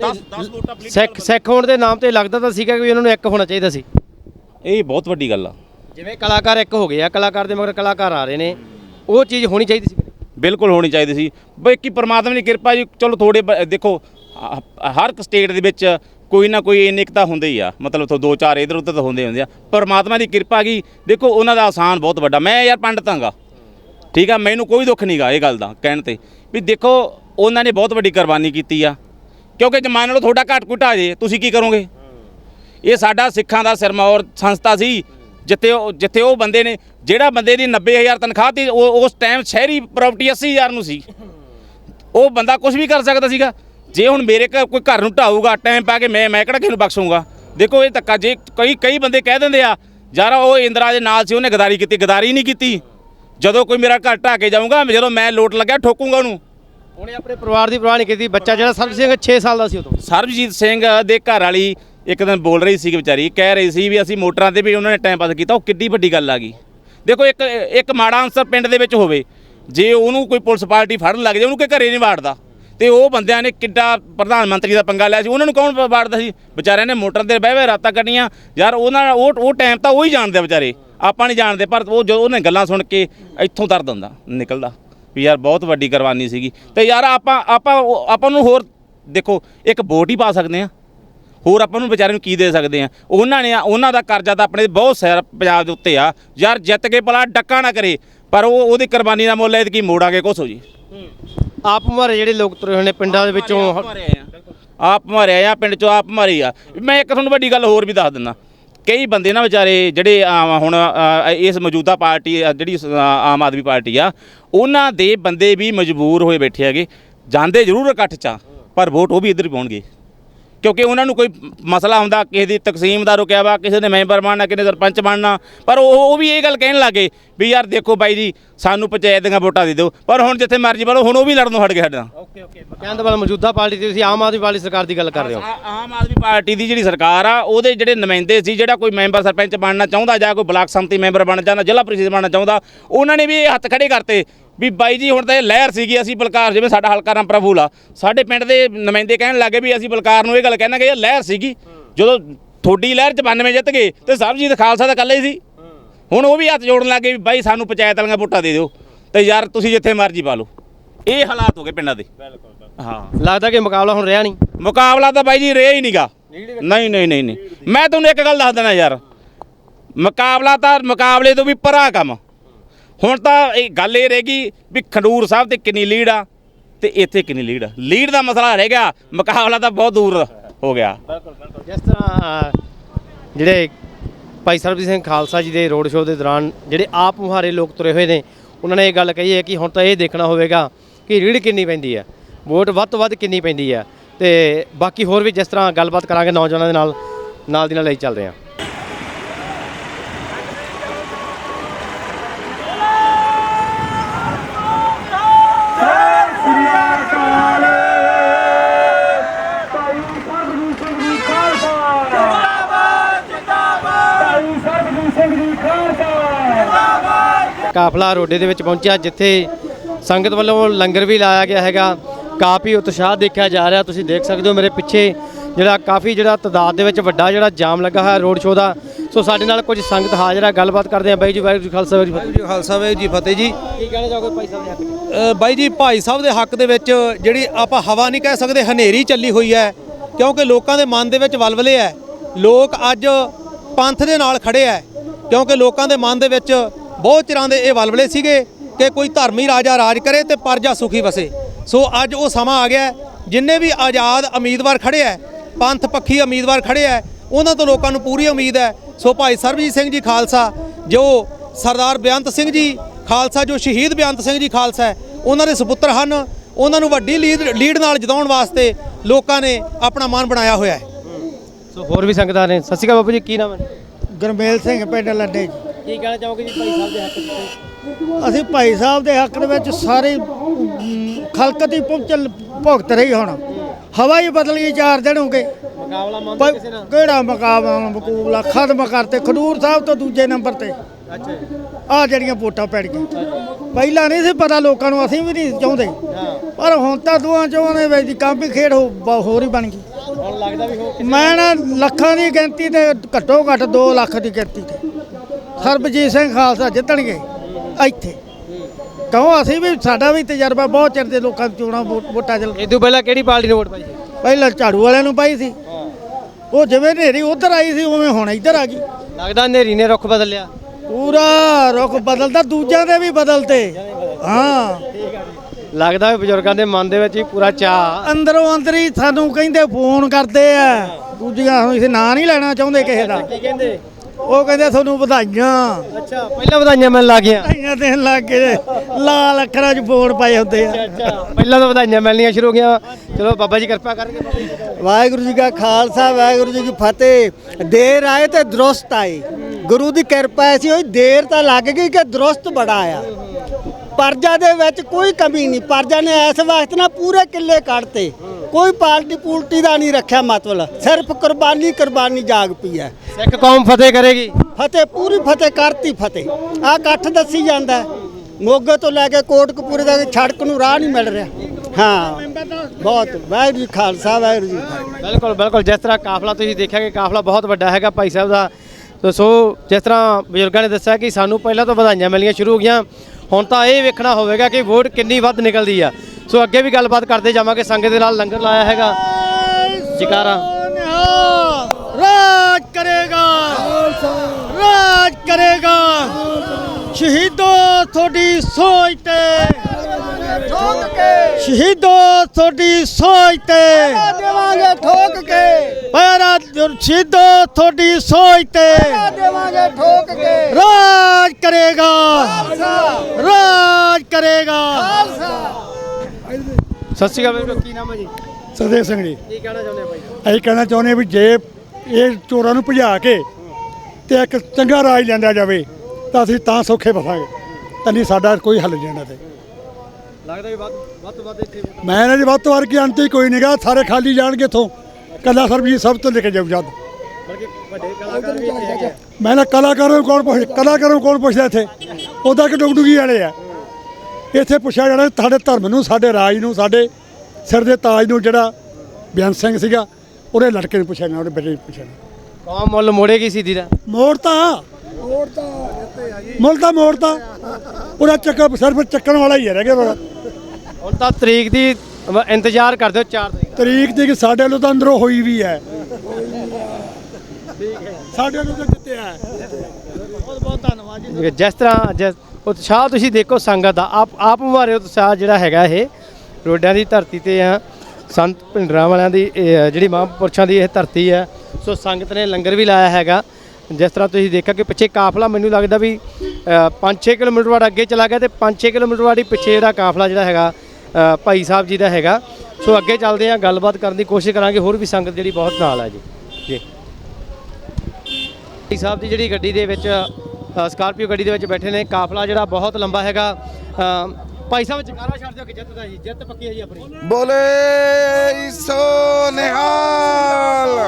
10 10 ਵੋਟਾਂ ਸਿੱਖ ਸਿੱਖ ਹੋਣ ਦੇ ਨਾਮ ਤੇ ਲੱਗਦਾ ਤਾਂ ਸੀਗਾ ਕਿ ਉਹਨਾਂ ਨੂੰ ਇੱਕ ਹੋਣਾ ਚਾਹੀਦਾ ਸੀ। ਇਹ ਬਹੁਤ ਵੱਡੀ ਗੱਲ ਆ। ਜਿਵੇਂ ਕਲਾਕਾਰ ਇੱਕ ਹੋ ਗਏ ਆ ਕਲਾਕਾਰ ਦੇ ਮਗਰ ਕਲਾਕਾਰ ਆ ਰਹੇ ਨੇ ਉਹ ਚੀਜ਼ ਹੋਣੀ ਚਾਹੀਦੀ ਸੀ। ਬਿਲਕੁਲ ਹੋਣੀ ਚਾਹੀਦੀ ਸੀ। ਬਈ ਕੀ ਪਰਮਾਤਮਾ ਦੀ ਕਿਰਪਾ ਜੀ ਚਲੋ ਥੋੜੇ ਦੇਖੋ ਹਰ ਇੱਕ ਸਟੇਟ ਦੇ ਵਿੱਚ ਕੋਈ ਨਾ ਕੋਈ ਇੰਨੇ ਕੁ ਤਾਂ ਹੁੰਦੇ ਹੀ ਆ। ਮਤਲਬ ਤੋਂ ਦੋ ਚਾਰ ਇਧਰ ਉੱਧਰ ਤਾਂ ਹੁੰਦੇ ਹੁੰਦੇ ਆ। ਪਰਮਾਤਮਾ ਦੀ ਕਿਰਪਾ ਗਈ ਦੇਖੋ ਉਹਨਾਂ ਦਾ ਆਸਾਨ ਬਹੁਤ ਵੱਡਾ। ਮੈਂ ਯਾਰ ਪੰਡਤ ਠੀਕ ਆ, ਮੈਨੂੰ ਕੋਈ ਦੁੱਖ ਨਹੀਂਗਾ ਇਹ ਗੱਲ ਦਾ ਕਹਿਣ ਤੇ। ਵੀ ਦੇਖੋ, ਉਹਨਾਂ ਨੇ ਬਹੁਤ ਵੱਡੀ ਕੁਰਬਾਨੀ ਕੀਤੀ ਆ। ਕਿਉਂਕਿ ਜੇ ਨੂੰ ਤੁਹਾਡਾ ਘੱਟ ਘੁਟਾ ਜੇ, ਤੁਸੀਂ ਕੀ ਕਰੋਗੇ? ਇਹ ਸਾਡਾ ਸਿੱਖਾਂ ਦਾ ਸਿਰਮੌਰ ਸੰਸਥਾ ਸੀ। ਜਿੱਥੇ ਉਹ ਜਿੱਥੇ ਉਹ ਬੰਦੇ ਨੇ ਜਿਹੜਾ ਬੰਦੇ ਦੀ 90000 ਤਨਖਾਹ ਤੇ, ਉਹ ਉਸ ਟਾਈਮ ਸ਼ਹਿਰੀ ਪ੍ਰਾਪਰਟੀ 80000 ਨੂੰ ਸੀ। ਉਹ ਬੰਦਾ ਕੁਝ ਵੀ ਕਰ ਸਕਦਾ ਸੀਗਾ। ਜੇ ਹੁਣ ਮੇਰੇ ਘਰ ਕੋਈ ਘਰ ਨੂੰ ਢਾਊਗਾ ਟਾਈਮ ਪਾ ਕੇ ਮੈਂ ਮੈਂ ਕਿਹੜਾ ਕਿਸੇ ਨੂੰ ਬਖਸ਼ੂੰਗਾ ਦੇਖੋ ਇਹ ਧੱਕਾ ਜੇ ਕਈ ਕਈ ਬੰਦੇ ਕਹਿ ਦਿੰਦੇ ਆ ਯਾਰ ਉਹ ਇੰਦਰਾ ਦੇ ਨਾਲ ਸੀ ਉਹਨੇ ਗਦਾਰੀ ਕੀਤੀ ਗਦਾਰੀ ਨਹੀਂ ਕੀਤੀ। ਜਦੋਂ ਕੋਈ ਮੇਰਾ ਘਰ ਢਾ ਕੇ ਜਾਊਗਾ ਜਦੋਂ ਮੈਂ ਲੋਟ ਲੱਗਿਆ ਠੋਕੂੰਗਾ ਉਹਨੂੰ। ਉਹਨੇ ਆਪਣੇ ਪਰਿਵਾਰ ਦੀ ਪਰਵਾਹ ਨਹੀਂ ਕੀਤੀ ਬੱਚਾ ਜਿਹੜਾ ਸਰਬ ਸਿੰਘ 6 ਸਾਲ ਦਾ ਸੀ ਉਦੋਂ। ਸਰਬਜੀਤ ਸਿੰਘ ਦੇ ਘਰ ਵਾਲੀ ਇੱਕ ਦਿਨ ਬੋਲ ਰਹੀ ਸੀ ਵਿਚਾਰੀ ਕਹਿ ਰਹੀ ਸੀ ਵੀ ਅਸੀਂ ਮੋਟਰਾਂ ਤੇ ਵੀ ਉਹਨਾਂ ਨੇ ਟਾਈਮ ਪਾਸ ਕੀਤਾ ਉਹ ਕਿੱਡੀ ਵੱਡੀ ਗੱਲ ਆ ਗਈ। ਦੇਖੋ ਇੱਕ ਇੱਕ ਮਾੜਾ ਅਨਸਰ ਪਿੰਡ ਦੇ ਵਿੱਚ ਹੋਵੇ ਜੇ ਉਹਨੂੰ ਕੋਈ ਪੁਲਿਸ ਪਾਰਟੀ ਫੜਨ ਲੱਗ ਜਾਏ ਉਹਨੂੰ ਕਿ ਘਰੇ ਨਹੀਂ ਵਾੜਦਾ। ਤੇ ਉਹ ਬੰਦਿਆਂ ਨੇ ਕਿੱਡਾ ਪ੍ਰਧਾਨ ਮੰਤਰੀ ਦਾ ਪੰਗਾ ਲਿਆ ਸੀ। ਉਹਨਾਂ ਨੂੰ ਕੌਣ ਵਾ- ਵਾੜਦਾ ਸੀ? ਵਿਚਾਰਿਆਂ ਨੇ ਮੋਟਰ ਤੇ ਬਹਿ ਬਹਿ ਰਾਤਾਂ ਕੱਢੀਆਂ। ਯਾਰ ਉਹਨਾਂ ਉਹ ਉਹ ਟਾਈਮ ਤਾਂ ਉਹ ਹੀ ਜਾਣਦੇ ਆ ਵਿਚਾਰੇ। ਆਪਾਂ ਨਹੀਂ ਜਾਣਦੇ, ਪਰ ਉਹ ਜਦੋਂ ਉਹਨੇ ਗੱਲਾਂ ਸੁਣ ਕੇ ਇੱਥੋਂ ਦਰਦ ਹੁੰਦਾ, ਨਿਕਲਦਾ ਵੀ ਯਾਰ ਬਹੁਤ ਵੱਡੀ ਕੁਰਬਾਨੀ ਸੀਗੀ। ਤੇ ਯਾਰ ਆਪਾਂ ਆਪਾਂ ਉਹ- ਆਪਾਂ ਨੂੰ ਹੋਰ ਦੇਖੋ, ਇੱਕ ਵੋਟ ਹੀ ਪਾ ਸਕਦੇ ਆ ਹੋਰ ਆਪਾਂ ਨੂੰ ਵਿਚਾਰੇ ਨੂੰ ਕੀ ਦੇ ਸਕਦੇ ਆ ਉਹਨਾਂ ਨੇ ਉਹਨਾਂ ਦਾ ਕਰਜ਼ਾ ਤਾਂ ਆਪਣੇ ਬਹੁਤ ਸਾਰਾ ਪੰਜਾਬ ਦੇ ਉੱਤੇ ਆ। ਯਾਰ ਜਿੱਤ ਕੇ ਭਲਾ ਡੱਕਾ ਨਾ ਕਰੇ, ਪਰ ਉਹ, ਉਹਦੀ ਕੁਰਬਾਨੀ ਦਾ ਮੁੱਲ ਐ ਕੀ ਮੋੜਾਂਗੇ? ਕੁਛ ਹੋ ਜੀ। ਆਪ ਮਾਰੇ ਜਿਹੜੇ ਲੋਕ ਤੁਰੇ ਹੋਏ ਨੇ ਪਿੰਡਾਂ ਦੇ ਵਿੱਚੋਂ। ਆਪ ਮਾਰਿਆ ਆ। ਪਿੰਡ ਚੋਂ ਆਪ ਮਾਰੀ ਆ। ਮੈਂ ਇੱਕ ਤੁਹਾਨੂੰ ਵੱਡੀ ਗੱਲ ਹੋਰ ਵੀ ਦੱਸ ਦਿੰਦਾ। ਕਈ ਬੰਦੇ ਨਾ ਵਿਚਾਰੇ ਜਿਹੜੇ ਹੁਣ ਇਸ ਮੌਜੂਦਾ ਪਾਰਟੀ ਜਿਹੜੀ ਆਮ ਆਦਮੀ ਪਾਰਟੀ ਆ ਉਹਨਾਂ ਦੇ ਬੰਦੇ ਵੀ ਮਜਬੂਰ ਹੋਏ ਬੈਠੇ ਹੈਗੇ। ਜਾਂਦੇ ਜ਼ਰੂਰ ਇਕੱਠ ਚ ਆ, ਪਰ ਵੋਟ ਉਹ ਵੀ ਇੱਧਰ ਹੀ ਪਾਉਣਗੇ। ਕਿਉਂਕਿ ਉਹਨਾਂ ਨੂੰ ਕੋਈ ਮਸਲਾ ਹੁੰਦਾ ਕਿਸੇ ਦੀ ਤਕਸੀਮ ਦਾ ਰੁਕਿਆ ਵਾ ਕਿਸੇ ਨੇ ਮੈਂਬਰ ਬਣਨਾ ਕਿਸੇ ਨੇ ਸਰਪੰਚ ਬਣਨਾ। ਪਰ ਉਹ ਉਹ ਵੀ ਇਹ ਗੱਲ ਕਹਿਣ ਲੱਗੇ ਵੀ ਯਾਰ ਦੇਖੋ ਬਾਈ ਜੀ ਸਾਨੂੰ ਪੰਚਾਇਤ ਦੀਆਂ ਵੋਟਾਂ ਦੇ ਦਿਓ। ਪਰ ਹੁਣ ਜਿੱਥੇ ਮਰਜ਼ੀ ਬਣੋ ਹੁਣ ਉਹ ਵੀ ਲੜਨੋਂ ਹਟ ਗਿਆ ਸਾਡਾ ਓਕੇ ਓਕੇ। ਕਹਿਣ ਦਾ ਮਤਲਬ ਮੌਜੂਦਾ ਪਾਰਟੀ ਤੇ ਤੁਸੀਂ ਆਮ ਆਦਮੀ ਪਾਰਟੀ ਸਰਕਾਰ ਦੀ ਗੱਲ ਕਰ ਰਹੇ ਹੋ। ਆਮ ਆਦਮੀ ਪਾਰਟੀ ਦੀ ਜਿਹੜੀ ਸਰਕਾਰ ਆ ਉਹਦੇ ਜਿਹੜੇ ਨੁਮਾਇੰਦੇ ਸੀ ਜਿਹੜਾ ਕੋਈ ਮੈਂਬਰ ਸਰਪੰਚ ਬਣਨਾ ਚਾਹੁੰਦਾ ਜਾਂ ਕੋਈ ਬਲਾਕ ਸੰਮਤੀ ਮੈਂਬਰ ਬਣਨਾ ਚਾਹੁੰਦਾ ਜ਼ਿਲ੍ਹਾ ਪ੍ਰੀਸ਼ਦ ਬਣਨਾ ਚਾਹੁੰਦਾ ਉਹਨਾਂ ਨੇ ਵੀ ਇਹ ਹੱਥ ਖੜੇ ਕਰਤੇ। ਵੀ ਬਾਈ ਜੀ ਹੁਣ ਤਾਂ ਇਹ ਲਹਿਰ ਸੀਗੀ ਅਸੀਂ ਬਲਕਾਰ ਜਿਵੇਂ ਸਾਡਾ ਹਲਕਾ ਰਾਮਪੁਰਾ ਫੂਲ ਆ ਸਾਡੇ ਪਿੰਡ ਦੇ ਨੁਮਾਇੰਦੇ ਕਹਿਣ ਲੱਗੇ ਵੀ ਅਸੀਂ ਬਲਕਾਰ ਨੂੰ ਇਹ ਗੱਲ ਕਹਿਣਾ ਕਿ ਇਹ ਲਹਿਰ ਸੀਗੀ। ਜਦੋਂ ਥੋੜੀ ਲਹਿਰ 92 ਜਿੱਤ ਗਏ ਤੇ ਸਰਬਜੀਤ ਖਾਲਸਾ ਤਾਂ ਇਕੱਲੇ ਹੀ ਸੀ। ਹੁਣ ਉਹ ਵੀ ਹੱਥ ਜੋੜਨ ਲੱਗੇ ਵੀ ਬਾਈ ਸਾਨੂੰ ਪੰਚਾਇਤ ਵਾਲੀਆਂ ਵੋਟਾਂ ਦੇ ਦਿਓ ਤੇ ਯਾਰ ਤੁਸੀਂ ਜਿੱਥੇ ਮਰਜ਼ੀ ਪਾ ਲਓ। ਇਹ ਹਾਲਾਤ ਹੋ ਗਏ ਪਿੰਡਾਂ ਦੇ। ਹਾਂ। ਲੱਗਦਾ ਕਿ ਮੁਕਾਬਲਾ ਹੁਣ ਰਿਹਾ ਨਹੀਂ। ਮੁਕਾਬਲਾ ਤਾਂ ਬਾਈ ਜੀ ਰਿਹਾ ਹੀ ਨਹੀਂਗਾ। ਨਹੀਂ ਨਹੀਂ ਨਹੀਂ ਨਹੀਂ। ਮੈਂ ਤੁਹਾਨੂੰ ਇੱਕ ਗੱਲ ਦੱਸ ਦੇਣਾ ਯਾਰ। ਮੁਕਾਬਲਾ ਤਾਂ ਮੁਕਾਬਲੇ ਤੋਂ ਵੀ ਪਰਾ ਕੰਮ। ਹੁਣ ਤਾਂ ਇਹ ਗੱਲ ਇਹ ਰਹੇਗੀ ਵੀ ਖੰਡੂਰ ਸਾਹਿਬ ਤੇ ਕਿੰਨੀ ਲੀਡ ਆ ਤੇ ਇੱਥੇ ਕਿੰਨੀ ਲੀਡ ਆ। ਲੀਡ ਦਾ ਮਸਲਾ ਰਹਿ ਗਿਆ, ਮੁਕਾਬਲਾ ਤਾਂ ਬਹੁਤ ਦੂਰ ਹੋ ਗਿਆ। ਜਿਸ ਤਰ੍ਹਾਂ ਜਿਹੜੇ ਭਾਈ ਸਰਬਜੀਤ ਸਿੰਘ ਖਾਲਸਾ ਜੀ ਦੇ ਰੋਡ ਸ਼ੋਅ ਦੇ ਦੌਰਾਨ ਜਿਹੜੇ ਆਪ ਮੁਹਾਰੇ ਲੋਕ ਤੁਰੇ ਹੋਏ ਨੇ, ਉਹਨਾਂ ਨੇ ਇਹ ਗੱਲ ਕਹੀ ਹੈ ਕਿ ਹੁਣ ਤਾਂ ਇਹ ਦੇਖਣਾ ਹੋਵੇਗਾ ਕਿ ਰੀੜ ਕਿੰਨੀ ਪੈਂਦੀ ਹੈ, ਵੋਟ ਵੱਧ ਤੋਂ ਵੱਧ ਕਿੰਨੀ ਪੈਂਦੀ ਹੈ ਤੇ ਬਾਕੀ ਹੋਰ ਵੀ ਜਿਸ ਤਰ੍ਹਾਂ ਗੱਲਬਾਤ ਕਰਾਂਗੇ ਨੌਜਵਾਨਾਂ ਦੇ ਨਾਲ ਨਾਲ ਦੀ ਨਾਲ ਲਈ ਚੱਲ ਰਹੇ ਹਾਂ। ਕਾਫਲਾ ਰੋਡੇ ਦੇ ਵਿੱਚ ਪਹੁੰਚਿਆ ਜਿੱਥੇ ਸੰਗਤ ਵੱਲੋਂ ਲੰਗਰ ਵੀ ਲਾਇਆ ਗਿਆ ਹੈਗਾ। ਕਾਫੀ ਉਤਸ਼ਾਹ ਦੇਖਿਆ ਜਾ ਰਿਹਾ ਤੁਸੀਂ ਦੇਖ ਸਕਦੇ ਹੋ ਮੇਰੇ ਪਿੱਛੇ ਜਿਹੜਾ ਕਾਫੀ ਜਿਹੜਾ ਤਦਾਦ ਦੇ ਵਿੱਚ ਵੱਡਾ ਜਿਹੜਾ ਜਾਮ ਲੱਗਾ ਹੋਇਆ ਰੋਡ ਸ਼ੋਅ ਦਾ। ਸੋ ਸਾਡੇ ਨਾਲ ਕੁਝ ਸੰਗਤ ਹਾਜ਼ਰ ਹੈ ਗੱਲਬਾਤ ਕਰਦੇ ਆ। ਬਾਈ ਜੀ ਵਾਹਿਗੁਰੂ ਜੀ ਖਾਲਸਾ ਵਾਹਿਗੁਰੂ ਜੀ ਖਾਲਸਾ ਵਾਹਿਗੁਰੂ ਜੀ ਫਤਿਹ ਜੀ। ਕੀ ਕਹਿਣਾ ਚਾਹੋਗੇ ਭਾਈ ਸਾਹਿਬ ਦੇ ਹੱਕ ਬਾਈ ਜੀ ਭਾਈ ਸਾਹਿਬ ਦੇ ਹੱਕ ਦੇ ਵਿੱਚ ਜਿਹੜੀ ਆਪਾਂ ਹਵਾ ਨਹੀਂ ਕਹਿ ਸਕਦੇ ਹਨੇਰੀ ਚੱਲੀ ਹੋਈ ਹੈ ਕਿਉਂਕਿ ਲੋਕਾਂ ਦੇ ਮਨ ਦੇ ਵਿੱਚ ਵਲਵਲੇ ਹੈ। ਲੋਕ ਅੱਜ ਪੰਥ ਦੇ ਨਾਲ ਖੜੇ ਹੈ ਕਿਉਂਕਿ ਲੋਕਾਂ ਦੇ ਮਨ ਦੇ ਵਿੱਚ ਬਹੁਤ ਚਿਰਾਂ ਦੇ ਇਹ ਵਲਵਲੇ ਸੀਗੇ ਕਿ ਕੋਈ ਧਰਮੀ ਰਾਜਾ ਰਾਜ ਕਰੇ ਤੇ ਪ੍ਰਜਾ ਸੁਖੀ ਵਸੇ। ਸੋ ਅੱਜ ਉਹ ਸਮਾਂ ਆ ਗਿਆ ਜਿੰਨੇ ਵੀ ਆਜ਼ਾਦ ਉਮੀਦਵਾਰ ਖੜੇ ਹੈ ਪੰਥ ਪੱਖੀ ਉਮੀਦਵਾਰ ਖੜੇ ਹੈ ਉਹਨਾਂ ਤੋਂ ਲੋਕਾਂ ਨੂੰ ਪੂਰੀ ਉਮੀਦ ਹੈ। ਸੋ ਭਾਈ ਸਰਬਜੀਤ ਸਿੰਘ ਜੀ ਖਾਲਸਾ ਜੋ ਸਰਦਾਰ ਬੇਅੰਤ ਸਿੰਘ ਜੀ ਖਾਲਸਾ ਜੋ ਸ਼ਹੀਦ ਬੇਅੰਤ ਸਿੰਘ ਜੀ ਖਾਲਸਾ ਹੈ ਉਹਨਾਂ ਦੇ ਸੁਪੁੱਤਰ ਹਨ। ਉਹਨਾਂ ਨੂੰ ਵੱਡੀ ਲੀਡ ਲੀਡ ਨਾਲ ਜਿਤਾਉਣ ਵਾਸਤੇ ਲੋਕਾਂ ਨੇ ਆਪਣਾ ਮਨ ਬਣਾਇਆ ਹੋਇਆ ਹੈ। ਸੋ ਹੋਰ ਵੀ ਸੰਗਤਾਂ ਨੇ। ਸਤਿ ਸ਼੍ਰੀ ਅਕਾਲ ਬਾਬੂ ਜੀ ਕੀ ਨਾਮ ਹੈ? ਗੁਰਮੇਲ ਸਿੰਘ ਪਿੰਡ ਲੱਡੇ ਜੀ। ਕੀ ਕਹਿਣਾ ਚਾਹੋਗੇ ਜੀ ਭਾਈ ਸਾਹਿਬ ਦੇ ਹੱਕ ਵਿੱਚ? ਅਸੀਂ ਭਾਈ ਸਾਹਿਬ ਦੇ ਹੱਕ ਦੇ ਵਿੱਚ ਸਾਰੇ ਖਲਕਤ ਹੀ ਪਹੁੰਚਲ ਭੁਗਤ ਰਹੀ ਹੁਣ। ਹਵਾ ਹੀ ਬਦਲ ਗਈ ਚਾਰ ਦਿਨ ਹੋ ਗਏ। ਮੁਕਾਬਲਾ ਮੰਨਦੇ ਪਰ ਕਿਸੇ ਨਾਲ? ਕਿਹੜਾ ਮੁਕਾਬਲਾ? ਮੁਕੂਬਲਾ ਖਤਮ ਕਰਤੇ ਖਡੂਰ ਸਾਹਿਬ ਤੋਂ ਦੂਜੇ ਨੰਬਰ ਤੇ। ਅੱਛਾ ਆ ਜਿਹੜੀਆਂ ਵੋਟਾਂ ਪੈੜ ਗਈਆਂ। ਪਹਿਲਾਂ ਨਹੀਂ ਸੀ ਪਤਾ ਲੋਕਾਂ ਨੂੰ ਅਸੀਂ ਵੀ ਨਹੀਂ ਚਾਹੁੰਦੇ। ਪਰ ਹੁਣ ਤਾਂ ਦੋਹਾਂ ਚੋਂ ਦੇ ਵਿੱਚ ਦੀ ਕਾਂਪੀ ਖੇਡ ਹੋ ਬ- ਹੋਰ ਹੀ ਬਣ ਗਈ। ਹੁਣ ਲੱਗਦਾ ਵੀ ਹੋ ਮੈਂ ਨਾ ਲੱਖਾਂ ਦੀ ਗਿਣਤੀ ਤੇ ਘੱਟੋ ਘੱਟ 2 ਲੱਖ ਦੀ ਗਿਣਤੀ ਤੇ। ਸਰਬਜੀਤ ਸਿੰਘ ਖਾਲਸਾ ਜਿੱਤਣਗੇ ਇੱਥੇ। ਕਹੋ ਅਸੀਂ ਵੀ ਸਾਡਾ ਵੀ ਤਜਰਬਾ ਬਹੁਤ ਚਿਰ ਦੇ ਲੋਕਾਂ ਦੀ ਚੋਣਾਂ ਵੋ- ਵੋਟਾਂ ਚ ਇਹ ਤੋਂ ਪਹਿਲਾਂ ਕਿਹੜੀ ਪਾਰਟੀ ਨੂੰ ਵੋਟ ਪਾਈ ਸੀ? ਪਹਿਲਾਂ ਝਾੜੂ ਵਾਲਿਆਂ ਨੂੰ ਪਾਈ ਸੀ। ਉਹ ਜਿਵੇਂ ਹਨੇਰੀ ਉਧਰ ਆਈ ਸੀ ਉਵੇਂ ਹੁਣ ਇੱਧਰ ਆ ਗਈ। ਲੱਗਦਾ ਹਨੇਰੀ ਨੇ ਰੁੱਖ ਬਦਲਿਆ। ਪੂਰਾ ਰੁਖ ਬਦਲਦਾ ਦੂਜਿਆਂ ਦੇ ਵੀ ਬਦਲਤੇ। ਹਾਂ। ਲੱਗਦਾ ਵੀ ਬਜ਼ੁਰਗਾਂ ਦੇ ਮਨ ਦੇ ਵਿੱਚ ਹੀ ਪੂਰਾ ਚਾਹ ਅੰਦਰੋਂ ਅੰਦਰ ਹੀ ਸਾਨੂੰ ਕਹਿੰਦੇ ਫੋਨ ਕਰਦੇ ਆ। ਦੂਜੀਆਂ ਹੁਣ ਅਸੀਂ ਨਾਂ ਨਹੀਂ ਲੈਣਾ ਚਾਹੁੰਦੇ ਕਿਸੇ ਦਾ। ਕੀ ਕਹਿੰਦੇ? ਉਹ ਕਹਿੰਦੇ ਤੁਹਾਨੂੰ ਵਧਾਈਆਂ। ਅੱਛਾ ਪਹਿਲਾਂ ਵਧਾਈਆਂ ਮਿਲਣ ਲੱਗ ਗਈਆਂ? ਵਧਾਈਆਂ ਦੇਣ ਲੱਗ ਗਏ ਲਾਲ ਅੱਖਰਾਂ 'ਚ ਬੋਰਡ ਪਾਏ ਹੁੰਦੇ ਆ। ਅੱਛਾ ਪਹਿਲਾਂ ਤਾਂ ਵਧਾਈਆਂ ਮਿਲਣੀਆਂ ਸ਼ੁਰੂ ਹੋ ਗਈਆਂ। ਚਲੋ ਬਾਬਾ ਜੀ ਕਿਰਪਾ ਕਰਨਗੇ ਵਾਹਿਗੁਰੂ ਜੀ ਕਾ ਖਾਲਸਾ ਵਾਹਿਗੁਰੂ ਜੀ ਕੀ ਫਤਿਹ। ਦੇਰ ਆਏ ਤੇ ਦਰੁਸਤ ਆਏ। ਗੁਰੂ ਦੀ ਕਿਰਪਾ ਐਸੀ ਹੋਈ ਦੇਰ ਤਾਂ ਲੱਗ ਗਈ ਕਿ ਦਰੁਸਤ ਬੜਾ ਆਇਆ ਪਰਜਾ ਦੇ ਵਿੱਚ ਕੋਈ ਕਮੀ ਨਹੀਂ। ਪਰਜਾ ਨੇ ਇਸ ਵਕਤ ਨਾ ਪੂਰੇ ਕਿੱਲੇ ਕੱਢਤੇ। ਕੋਈ ਪਾਰਟੀ ਪੂਲਟੀ ਦਾ ਨਹੀਂ ਰੱਖਿਆ ਮਤਲਬ। ਸਿਰਫ ਕੁਰਬਾਨੀ ਕੁਰਬਾਨੀ ਜਾਗ ਪਈ ਹੈ। ਸਿੱਖ ਕੌਮ ਫਤਿਹ ਕਰੇਗੀ। ਫਤਿਹ ਪੂਰੀ ਫਤਿਹ ਕਰਤੀ ਫਤਿਹ। ਆ ਇਕੱਠ ਦੱਸੀ ਜਾਂਦਾ। ਮੋਗੇ ਤੋਂ ਲੈ ਕੇ ਕੋਟਕਪੂਰੇ ਤੱਕ ਸੜਕ ਨੂੰ ਰਾਹ ਨਹੀਂ ਮਿਲ ਰਿਹਾ। ਹਾਂ ਬਹੁਤ। ਵਾਹਿਗੁਰੂ ਜੀ ਖਾਲਸਾ ਵਾਹਿਗੁਰੂ ਜੀ ਬਿਲਕੁਲ ਬਿਲਕੁਲ। ਜਿਸ ਤਰ੍ਹਾਂ ਕਾਫਲਾ ਤੁਸੀਂ ਦੇਖਿਆ ਕਿ ਕਾਫਲਾ ਬਹੁਤ ਵੱਡਾ ਹੈਗਾ ਭਾਈ ਸਾਹਿਬ ਦਾ। ਤੋ ਸੋ ਜਿਸ ਤਰ੍ਹਾਂ ਬਜ਼ੁਰਗਾਂ ਨੇ ਦੱਸਿਆ ਕਿ ਸਾਨੂੰ ਪਹਿਲਾਂ ਤੋਂ ਵਧਾਈਆਂ ਮਿਲਣੀਆਂ ਸ਼ੁਰੂ ਹੋ ਗਈਆਂ। ਹੁਣ ਤਾਂ ਇਹ ਵੇਖਣਾ ਹੋਵੇਗਾ ਕਿ ਵੋਟ ਕਿੰਨੀ ਵੱਧ ਨਿਕਲਦੀ ਆ। ਸੋ ਅੱਗੇ ਵੀ ਗੱਲਬਾਤ ਕਰਦੇ ਜਾਵਾਂਗੇ। ਸੰਗਤ ਦੇ ਨਾਲ ਲੰਗਰ ਲਾਇਆ ਹੈਗਾ। ਜਕਾਰਾ। ਰਾਜ ਕਰੇਗਾ। ਰਾਜ ਕਰੇਗਾ। ਸ਼ਹੀਦੋ ਤੁਹਾਡੀ ਸੋਚ ਤੇ। ਠੋਕ ਕੇ ਸ਼ਹੀਦੋ ਤੁਹਾਡੀ ਸੋਚ ਤੇ। ਦੇਵਾਂਗੇ ਠੋਕ ਕੇ ਪੈਰਾ ਸ਼ਹੀਦੋ ਤੁਹਾਡੀ ਸੋਚ ਤੇ। ਦੇਵਾਂਗੇ ਠੋਕ ਕੇ ਰਾਜ ਕਰੇਗਾ। ਰਾਜ ਕਰੇਗਾ। ਸਤਿ ਸ਼੍ਰੀ ਅਕਾਲ ਵੀਰੋ, ਕੀ ਨਾਮ ਹੈ ਜੀ? ਸਰਦੇਵ ਸਿੰਘ ਜੀ। ਕੀ ਕਹਿਣਾ ਚਾਹੁੰਦੇ ਆ ਭਾਈ ਅਸੀਂ ਕਹਿਣਾ ਚਾਹੁੰਦੇ ਹਾਂ ਵੀ ਜੇ ਇਹ ਚੋਰਾਂ ਨੂੰ ਭਜਾ ਕੇ ਤੇ ਇੱਕ ਚੰਗਾ ਰਾਜ ਲੈਂਦਾ ਜਾਵੇ ਤਾਂ ਅਸੀਂ ਤਾਂ ਸੌਖੇ ਵਸਾਂਗੇ ਤਾਂ ਨਹੀਂ ਸਾਡਾ ਕੋਈ ਹੱਲ ਨਹੀਂ ਇਹਨਾਂ ਤੇ। ਲੱਗਦਾ ਵੀ ਵੱਧ ਵੱਧ ਤੋਂ ਵੱਧ ਇੱਥੇ ਮੈਂ ਨਾ ਜੀ ਵੱਧ ਤੋਂ ਵੱਧ ਕੀ ਅੰਤ ਹੀ ਕੋਈ ਨਹੀਂਗਾ ਸਾਰੇ ਖਾਲੀ ਜਾਣਗੇ ਇੱਥੋਂ। ਕੱਲਾ ਸਰਬਜੀਤ ਸਭ ਤੋਂ ਲੈ ਕੇ ਜਾਊ ਜਦ। ਬਲਕਿ ਵੱਡੇ ਕਲਾਕਾਰ ਵੀ ਇੱਥੇ ਹੈਗੇ ਆ। ਮੈਂ ਨਾ ਕਲਾਕਾਰਾਂ ਨੂੰ ਕੌਣ ਪੁੱਛ ਕਲਾਕਾਰਾਂ ਨੂੰ ਕੌਣ ਪੁੱਛਦਾ ਇੱਥੇ? ਉਹਦਾ ਕਿ ਡੁਗਡੁਗੀ ਵਾਲੇ ਆ। ਇੱਥੇ ਪੁੱਛਿਆ ਜਾਣਾ ਸਾਡੇ ਧਰਮ ਨੂੰ ਸਾਡੇ ਰਾਜ ਨੂੰ ਸਾਡੇ ਸਿਰ ਦੇ ਤਾਜ ਨੂੰ ਜਿਹੜਾ ਬੇਅੰਤ ਸਿੰਘ ਸੀਗਾ ਉਹਦੇ ਲੜਕੇ ਨੂੰ ਪੁੱਛਿਆ ਨਾ ਉਹਦੇ ਬੇਟੇ ਨੂੰ ਪੁੱਛਿਆ ਨਾ ਕੌਮ ਮੁੱਲ ਮੋੜੇਗੀ ਸਿੱਧੀ ਦਾ ਮੋੜਤਾ ਮੋੜਤਾ ਮੁੱਲ ਮੋੜਤਾ ਉਹਦਾ ਚੱਕਰ ਸਿਰਫ ਚੱਕਣ ਵਾਲਾ ਹੀ ਹੈ ਰਹਿ ਗਿਆ ਬੜਾ ਹੁਣ ਤਾਂ ਤਰੀਕ ਦੀ ਇੰਤਜ਼ਾਰ ਕਰਦੇ ਹੋ 4 ਤਰੀਕ ਤਰੀਕ ਦੀ ਕਿ ਸਾਡੇ ਵੱਲੋਂ ਤਾਂ ਅੰਦਰੋਂ ਹੋਈ ਵੀ ਹੈ। ਸਾਡੇ ਵੱਲੋਂ ਤਾਂ ਜਿੱਤਿਆ ਹੈ। ਬਹੁਤ ਬਹੁਤ ਧੰਨਵਾਦ ਜੀ। ਦਾ। ਜਿਸ ਤਰ੍ਹਾਂ ਜਿਸ ਉਤਸ਼ਾਹ ਤੁਸੀਂ ਦੇਖੋ ਸੰਗਤ ਦਾ। ਆਪ ਆਪ ਮੁਹਾਰੇ ਉਤਸ਼ਾਹ ਜਿਹੜਾ ਹੈਗਾ ਇਹ ਰੋਡਾਂ ਦੀ ਧਰਤੀ ਤੇ ਆ, ਸੰਤ ਭਿੰਡਰਾਂ ਵਾਲਿਆਂ ਦੀ, ਇਹ, ਜਿਹੜੀ ਮਹਾਂਪੁਰਸ਼ਾਂ ਦੀ ਇਹ ਧਰਤੀ ਹੈ ਸੋ ਸੰਗਤ ਨੇ ਲੰਗਰ ਵੀ ਲਾਇਆ ਹੈਗਾ। ਜਿਸ ਤਰ੍ਹਾਂ ਤੁਸੀਂ ਦੇਖਿਆ ਕਿ ਪਿੱਛੇ ਕਾਫਲਾ ਮੈਨੂੰ ਲੱਗਦਾ ਵੀ 5-6 ਕਿਲੋਮੀਟਰ ਵਾਰ ਅੱਗੇ ਚਲਾ ਗਿਆ ਤੇ 5-6 ਕਿਲੋਮੀਟਰ ਵਾਰੀ ਪਿੱਛੇ ਜਿਹੜਾ ਕਾਫਲਾ ਜਿਹੜਾ ਹੈਗਾ ਭਾਈ ਸਾਹਿਬ ਜੀ ਦਾ ਹੈਗਾ। ਸੋ ਅੱਗੇ ਚੱਲਦੇ ਆ, ਗੱਲਬਾਤ ਕਰਨ ਦੀ ਕੋਸ਼ਿਸ਼ ਕਰਾਂਗੇ। ਹੋਰ ਵੀ ਸੰਗਤ ਜਿਹੜੀ ਬਹੁਤ ਨਾਲ ਹੈ ਜੀ। ਜੀ। ਭਾਈ ਸਾਹਿਬ ਦੀ ਜਿਹੜੀ ਗੱਡੀ ਦੇ ਵਿੱਚ ਸਕਾਰਪੀਓ ਗੱਡੀ ਦੇ ਵਿੱਚ ਬੈਠੇ ਨੇ। ਕਾਫਲਾ ਜਿਹੜਾ ਬਹੁਤ ਲੰਬਾ ਹੈਗਾ। ਭਾਈ ਸਾਹਿਬ ਜਕਾਰਾ ਛੱਡ ਦਿਓ ਕਿ ਜਿੱਤ ਦਾ ਜੀ। ਜਿੱਤ ਪੱਕੀ ਹੈ ਜੀ ਆਪਣੀ। ਬੋਲੇ ਸੋ ਨਿਹਾਲ।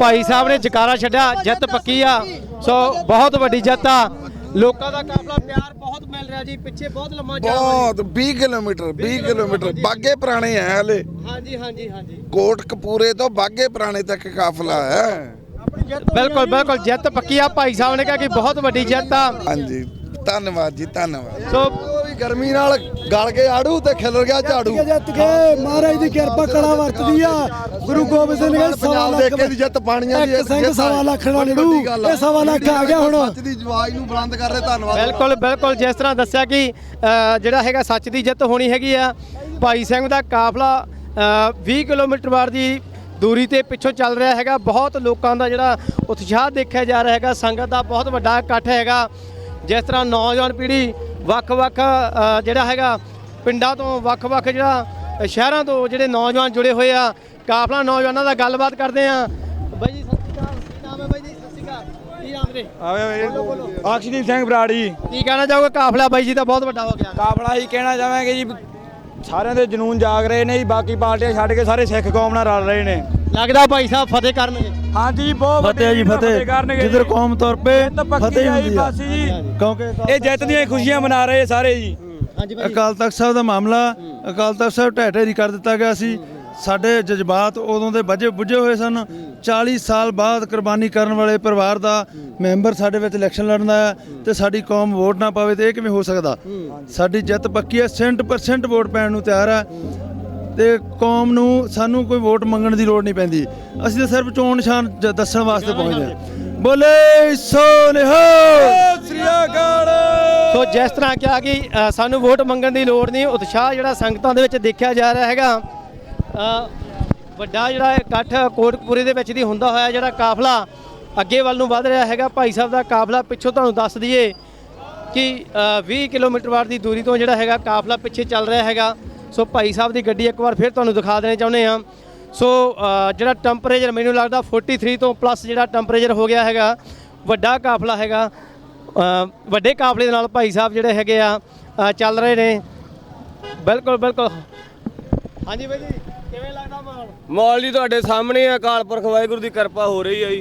ਭਾਈ ਸਾਹਿਬ ਨੇ ਜਕਾਰਾ ਛੱਡਿਆ। ਜਿੱਤ ਪੱਕੀ ਆ। ਸੋ ਬਹੁਤ ਵੱਡੀ ਜਿੱਤ ਆ। ਲੋਕਾਂ ਦਾ ਕਾਫਲਾ ਪਿਆਰ ਬਹੁਤ ਮਿਲ ਰਿਹਾ ਜੀ। ਪਿੱਛੇ ਬਹੁਤ ਲੰਮਾ ਹੈ ਬਹੁਤ 20 ਕਿਲੋਮੀਟਰ 20 ਕਿਲੋਮੀਟਰ ਬਾਗੇ ਪੁਰਾਣੇ ਹੈ ਹਲੇ। ਜੀ। ਹਾਂਜੀ ਹਾਂਜੀ ਹਾਂਜੀ। ਕੋਟ ਕਪੂਰੇ ਤੋਂ ਬਾਗੇ ਪੁਰਾਣੇ ਤੱਕ ਕਾਫਲਾ ਹੈ। ਬਿਲਕੁਲ ਬਿਲਕੁਲ ਜਿੱਤ ਪੱਕੀ ਆ। ਭਾਈ ਸਾਹਿਬ ਨੇ ਕਿਹਾ ਕਿ ਬਹੁਤ ਵੱਡੀ ਜਿੱਤ ਆ। ਹਾਂਜੀ ਧੰਨਵਾਦ ਜੀ ਧੰਨਵਾਦ। ਸੋ ਗਰਮੀ ਨਾਲ ਗਲ ਕੇ ਆੜੂ ਤੇ ਖਿਲਰ ਗਿਆ ਝਾੜੂ। ਜਿੱਤ ਕੇ ਮਹਾਰਾਜ ਦੀ ਕਿਰਪਾ ਕਲਾ ਵਰਤਦੀ ਆ। ਗੁਰੂ ਗੋਬਿੰਦ ਸਿੰਘ ਨੇ ਸਵਾ ਦੇ ਲੱਖ ਕੇ ਦੀ ਜਿੱਤ ਪਾਣੀਆਂ ਦੀ ਇੱਕ ਸਿੰਘ ਸਵਾ ਲੱਖ ਨਾਲ ਲੜੂ। ਇਹ ਸਵਾ ਲੱਖ ਆ ਗਿਆ ਹੁਣ। ਸੱਚ ਦੀ ਜਵਾਜ ਨੂੰ ਬੁਲੰਦ ਕਰ ਰਹੇ ਧੰਨਵਾਦ। ਬਿਲਕੁਲ ਬਿਲਕੁਲ ਜਿਸ ਤਰ੍ਹਾਂ ਦੱਸਿਆ ਕਿ ਜਿਹੜਾ ਹੈਗਾ ਸੱਚ ਦੀ ਜਿੱਤ ਹੋਣੀ ਹੈਗੀ ਆ। ਭਾਈ ਸਿੰਘ ਦਾ ਕਾਫਲਾ ਅ, 20 ਕਿਲੋਮੀਟਰ ਵਾਰ ਦੀ ਦੂਰੀ ਤੇ ਪਿੱਛੋਂ ਚੱਲ ਰਿਹਾ ਹੈਗਾ। ਬਹੁਤ ਲੋਕਾਂ ਦਾ ਜਿਹੜਾ ਉਤਸ਼ਾਹ ਦੇਖਿਆ ਜਾ ਰਿਹਾ ਹੈਗਾ। ਸੰਗਤ ਦਾ ਬਹੁਤ ਵੱਡਾ ਇਕੱਠ ਹੈਗਾ। ਜਿਸ ਤਰ੍ਹਾਂ ਨੌਜਵਾਨ ਪੀੜ੍ਹੀ ਵੱਖ-ਵੱਖ ਜਿਹੜਾ ਹੈਗਾ ਪਿੰਡਾਂ ਤੋਂ ਵੱਖ-ਵੱਖ ਜਿਹੜਾ ਸ਼ਹਿਰਾਂ ਤੋਂ ਜਿਹੜੇ ਨੌਜਵਾਨ ਜੁੜੇ ਹੋਏ ਆ। ਕਾਫਲਾ ਨੌਜਵਾਨਾਂ ਦਾ ਗੱਲਬਾਤ ਕਰਦੇ ਆ। ਬਾਈ ਜੀ ਸਤਿ ਸ਼੍ਰੀ ਅਕਾਲ। ਕੀ ਨਾਮ ਹੈ ਬਾਈ ਜੀ? ਸਤਿ ਸ਼੍ਰੀ ਅਕਾਲ। ਕੀ ਨਾਮ ਵੀਰੇ? ਅਕਸ਼ਦੀਪ ਸਿੰਘ ਬਰਾੜੀ। ਕੀ ਕਹਿਣਾ ਚਾਹੋਗੇ? ਕਾਫਲਾ ਬਾਈ ਜੀ ਦਾ ਬਹੁਤ ਵੱਡਾ ਹੋ ਗਿਆ। ਕਾਫਲਾ ਹੀ ਕਹਿਣਾ ਚਾਹਾਂਗੇ ਜੀ ਸਾਰਿਆਂ ਦੇ ਜਨੂਨ ਜਾਗ ਰਹੇ ਨੇ ਜੀ ਬਾਕੀ ਪਾਰਟੀਆਂ ਛੱਡ ਕੇ ਸਾਰੇ ਸਿੱਖ ਕੌਮ ਨਾਲ ਰਲ ਰਹੇ ਨੇ। ਲੱਗਦਾ ਭਾਈ ਸਾਹਿਬ ਫਤਿਹ ਕਰਨਗੇ। ਹਾਂਜੀ ਬਹੁਤ ਫਤਿਹ ਜੀ ਫਤਿਹ। ਕਰਨਗੇ ਜਿੱਧਰ ਕੌਮ ਤੌਰ ਪੇ ਫਤਿਹ ਹੀ ਹੁੰਦੀ ਜੀ। ਕਿਉਂਕਿ ਇਹ ਜਿੱਤ ਦੀਆਂ ਹੀ ਖੁਸ਼ੀਆਂ ਮਨਾ ਰਹੇ ਸਾਰੇ ਜੀ। ਹਾਂਜੀ ਅਕਾਲ ਤਖਤ ਸਾਹਿਬ ਦਾ ਮਾਮਲਾ ਅਕਾਲ ਤਖਤ ਸਾਹਿਬ ਢਹਿ ਢੇਰੀ ਕਰ ਦਿੱਤਾ ਗਿਆ ਸੀ। ਸਾਡੇ ਜਜ਼ਬਾਤ ਉਦੋਂ ਦੇ ਵੱਜੇ ਬੁੱਝੇ ਹੋਏ ਸਨ। 40 ਸਾਲ ਬਾਅਦ ਕੁਰਬਾਨੀ ਕਰਨ ਵਾਲੇ ਪਰਿਵਾਰ ਦਾ ਮੈਂਬਰ ਸਾਡੇ ਵਿੱਚ ਇਲੈਕਸ਼ਨ ਲੜਨ ਆਇਆ ਤੇ ਸਾਡੀ ਕੌਮ ਵੋਟ ਨਾ ਪਾਵੇ ਤੇ ਇਹ ਕਿਵੇਂ ਹੋ ਸਕਦਾ? ਸਾਡੀ ਜਿੱਤ ਪੱਕੀ ਹੈ 100% ਵੋਟ ਪੈਣ ਨੂੰ ਤਿਆਰ ਹੈ ਤੇ ਕੌਮ ਨੂੰ ਸਾਨੂੰ ਕੋਈ ਵੋਟ ਮੰਗਣ ਦੀ ਲੋੜ ਨਹੀਂ ਪੈਂਦੀ। ਅਸੀਂ ਤਾਂ ਸਿਰਫ ਚੋਣ ਨਿਸ਼ਾਨ ਜ- ਦੱਸਣ ਵਾਸਤੇ ਪਹੁੰਚਦੇ ਹਾਂ। ਬੋਲੇ ਸੋ ਨਿਹਾਲ। ਸ੍ਰੀ ਅਕਾਲ। ਸੋ ਜਿਸ ਤਰ੍ਹਾਂ ਕਿਹਾ ਕਿ ਸਾਨੂੰ ਵੋਟ ਮੰਗਣ ਦੀ ਲੋੜ ਨਹੀਂ ਉਤਸ਼ਾਹ ਜਿਹੜਾ ਸੰਗਤਾਂ ਦੇ ਵਿੱਚ ਦੇਖਿਆ ਜਾ ਰਿਹਾ ਹੈਗਾ। ਵੱਡਾ ਜਿਹੜਾ ਇਕੱਠ ਕੋਟਕਪੂਰੇ ਦੇ ਵਿੱਚ ਦੀ ਹੁੰਦਾ ਹੋਇਆ ਜਿਹੜਾ ਕਾਫਲਾ ਅੱਗੇ ਵੱਲ ਨੂੰ ਵਧ ਰਿਹਾ ਹੈਗਾ ਭਾਈ ਸਾਹਿਬ ਦਾ ਕਾਫਲਾ ਪਿੱਛੋਂ ਤੁਹਾਨੂੰ ਦੱਸ ਦਈਏ ਕਿ ਅ, 20 ਕਿਲੋਮੀਟਰ ਵਾਰ ਦੀ ਦੂਰੀ ਤੋਂ ਜਿਹੜਾ ਹੈਗਾ ਕਾਫਲਾ ਪਿੱਛੇ ਚੱਲ ਰਿਹਾ ਹੈਗਾ। ਸੋ ਭਾਈ ਸਾਹਿਬ ਦੀ ਗੱਡੀ ਇੱਕ ਵਾਰ ਫਿਰ ਤੁਹਾਨੂੰ ਦਿਖਾ ਦੇਣੇ ਚਾਹੁੰਦੇ ਆ ਸੋ ਜਿਹੜਾ ਟੈਂਪਰੇਚਰ ਮੈਨੂੰ ਲੱਗਦਾ 43 ਤੋਂ ਪਲੱਸ ਜਿਹੜਾ ਟੈਂਪਰੇਚਰ ਹੋ ਗਿਆ ਹੈਗਾ ਵੱਡਾ ਕਾਫਲਾ ਹੈਗਾ। ਵੱਡੇ ਕਾਫਲੇ ਦੇ ਨਾਲ ਭਾਈ ਸਾਹਿਬ ਜਿਹੜੇ ਹੈਗੇ ਆ ਚੱਲ ਰਹੇ ਨੇ। ਬਿਲਕੁਲ ਬਿਲਕੁਲ। ਹਾਂਜੀ ਬਾਈ ਜੀ। ਕਿਵੇਂ ਲੱਗਦਾ ਮਾਹੌਲ? ਮੌਲ ਜੀ ਤੁਹਾਡੇ ਸਾਹਮਣੇ ਆ ਅਕਾਲ ਪੁਰਖ ਵਾਹਿਗੁਰੂ ਦੀ ਕਿਰਪਾ ਹੋ ਰਹੀ ਹੈ ਜੀ।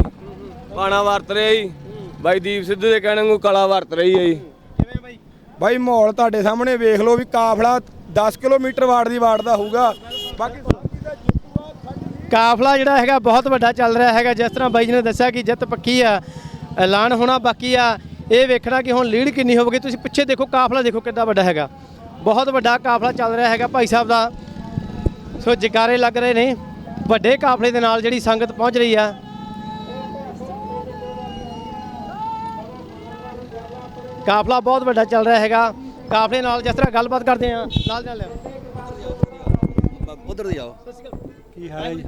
ਪਾਣਾ ਵਰਤ ਰਿਹਾ ਜੀ। ਬਾਈ ਦੀਪ ਸਿੱਧੂ ਦੇ ਕਹਿਣ ਨੂੰ ਕਲਾ ਵਰਤ ਰਹੀ ਹੈ ਜੀ। ਕਿਵੇਂ ਬਾਈ? ਬਾਈ ਮਾਹੌਲ ਤੁਹਾਡੇ ਸਾਹਮਣੇ ਵੇਖ ਲਓ ਵੀ ਕਾਫਲਾ 10 ਕਿਲੋਮੀਟਰ ਵਾਟ ਦੀ ਵਾਟ ਦਾ ਹੋਊਗਾ। ਬਾਕੀ ਕਾਫਲਾ ਜਿਹੜਾ ਹੈਗਾ ਬਹੁਤ ਵੱਡਾ ਚੱਲ ਰਿਹਾ ਹੈਗਾ। ਜਿਸ ਤਰ੍ਹਾਂ ਬਾਈ ਜੀ ਨੇ ਦੱਸਿਆ ਕਿ ਜਿੱਤ ਪੱਕੀ ਆ ਐਲਾਨ ਹੋਣਾ ਬਾਕੀ ਆ। ਇਹ ਵੇਖਣਾ ਕਿ ਹੁਣ ਲੀਡ ਕਿੰਨੀ ਹੋਵੇਗੀ ਤੁਸੀਂ ਪਿੱਛੇ ਦੇਖੋ ਕਾਫਲਾ ਦੇਖੋ ਕਿੰਨਾ ਵੱਡਾ ਹੈਗਾ। ਬਹੁਤ ਵੱਡਾ ਕਾਫਲਾ ਚੱਲ ਰਿਹਾ ਹੈਗਾ ਭਾਈ ਸਾਹਿਬ ਦਾ। ਸੋ ਜਕਾਰੇ ਲੱਗ ਰਹੇ ਨੇ। ਵੱਡੇ ਕਾਫਲੇ ਦੇ ਨਾਲ ਜਿਹੜੀ ਸੰਗਤ ਪਹੁੰਚ ਰਹੀ ਆ। ਕਾਫਲਾ ਬਹੁਤ ਵੱਡਾ ਚੱਲ ਰਿਹਾ ਹੈਗਾ। ਕਾਫਲੇ ਨਾਲ ਜਿਸ ਤਰ੍ਹਾਂ ਗੱਲਬਾਤ ਕਰਦੇ ਆ ਨਾਲ ਨਾਲ ਉਧਰ ਦੀ ਆਓ। ਕੀ ਹਾਲ ਹੈ ਜੀ?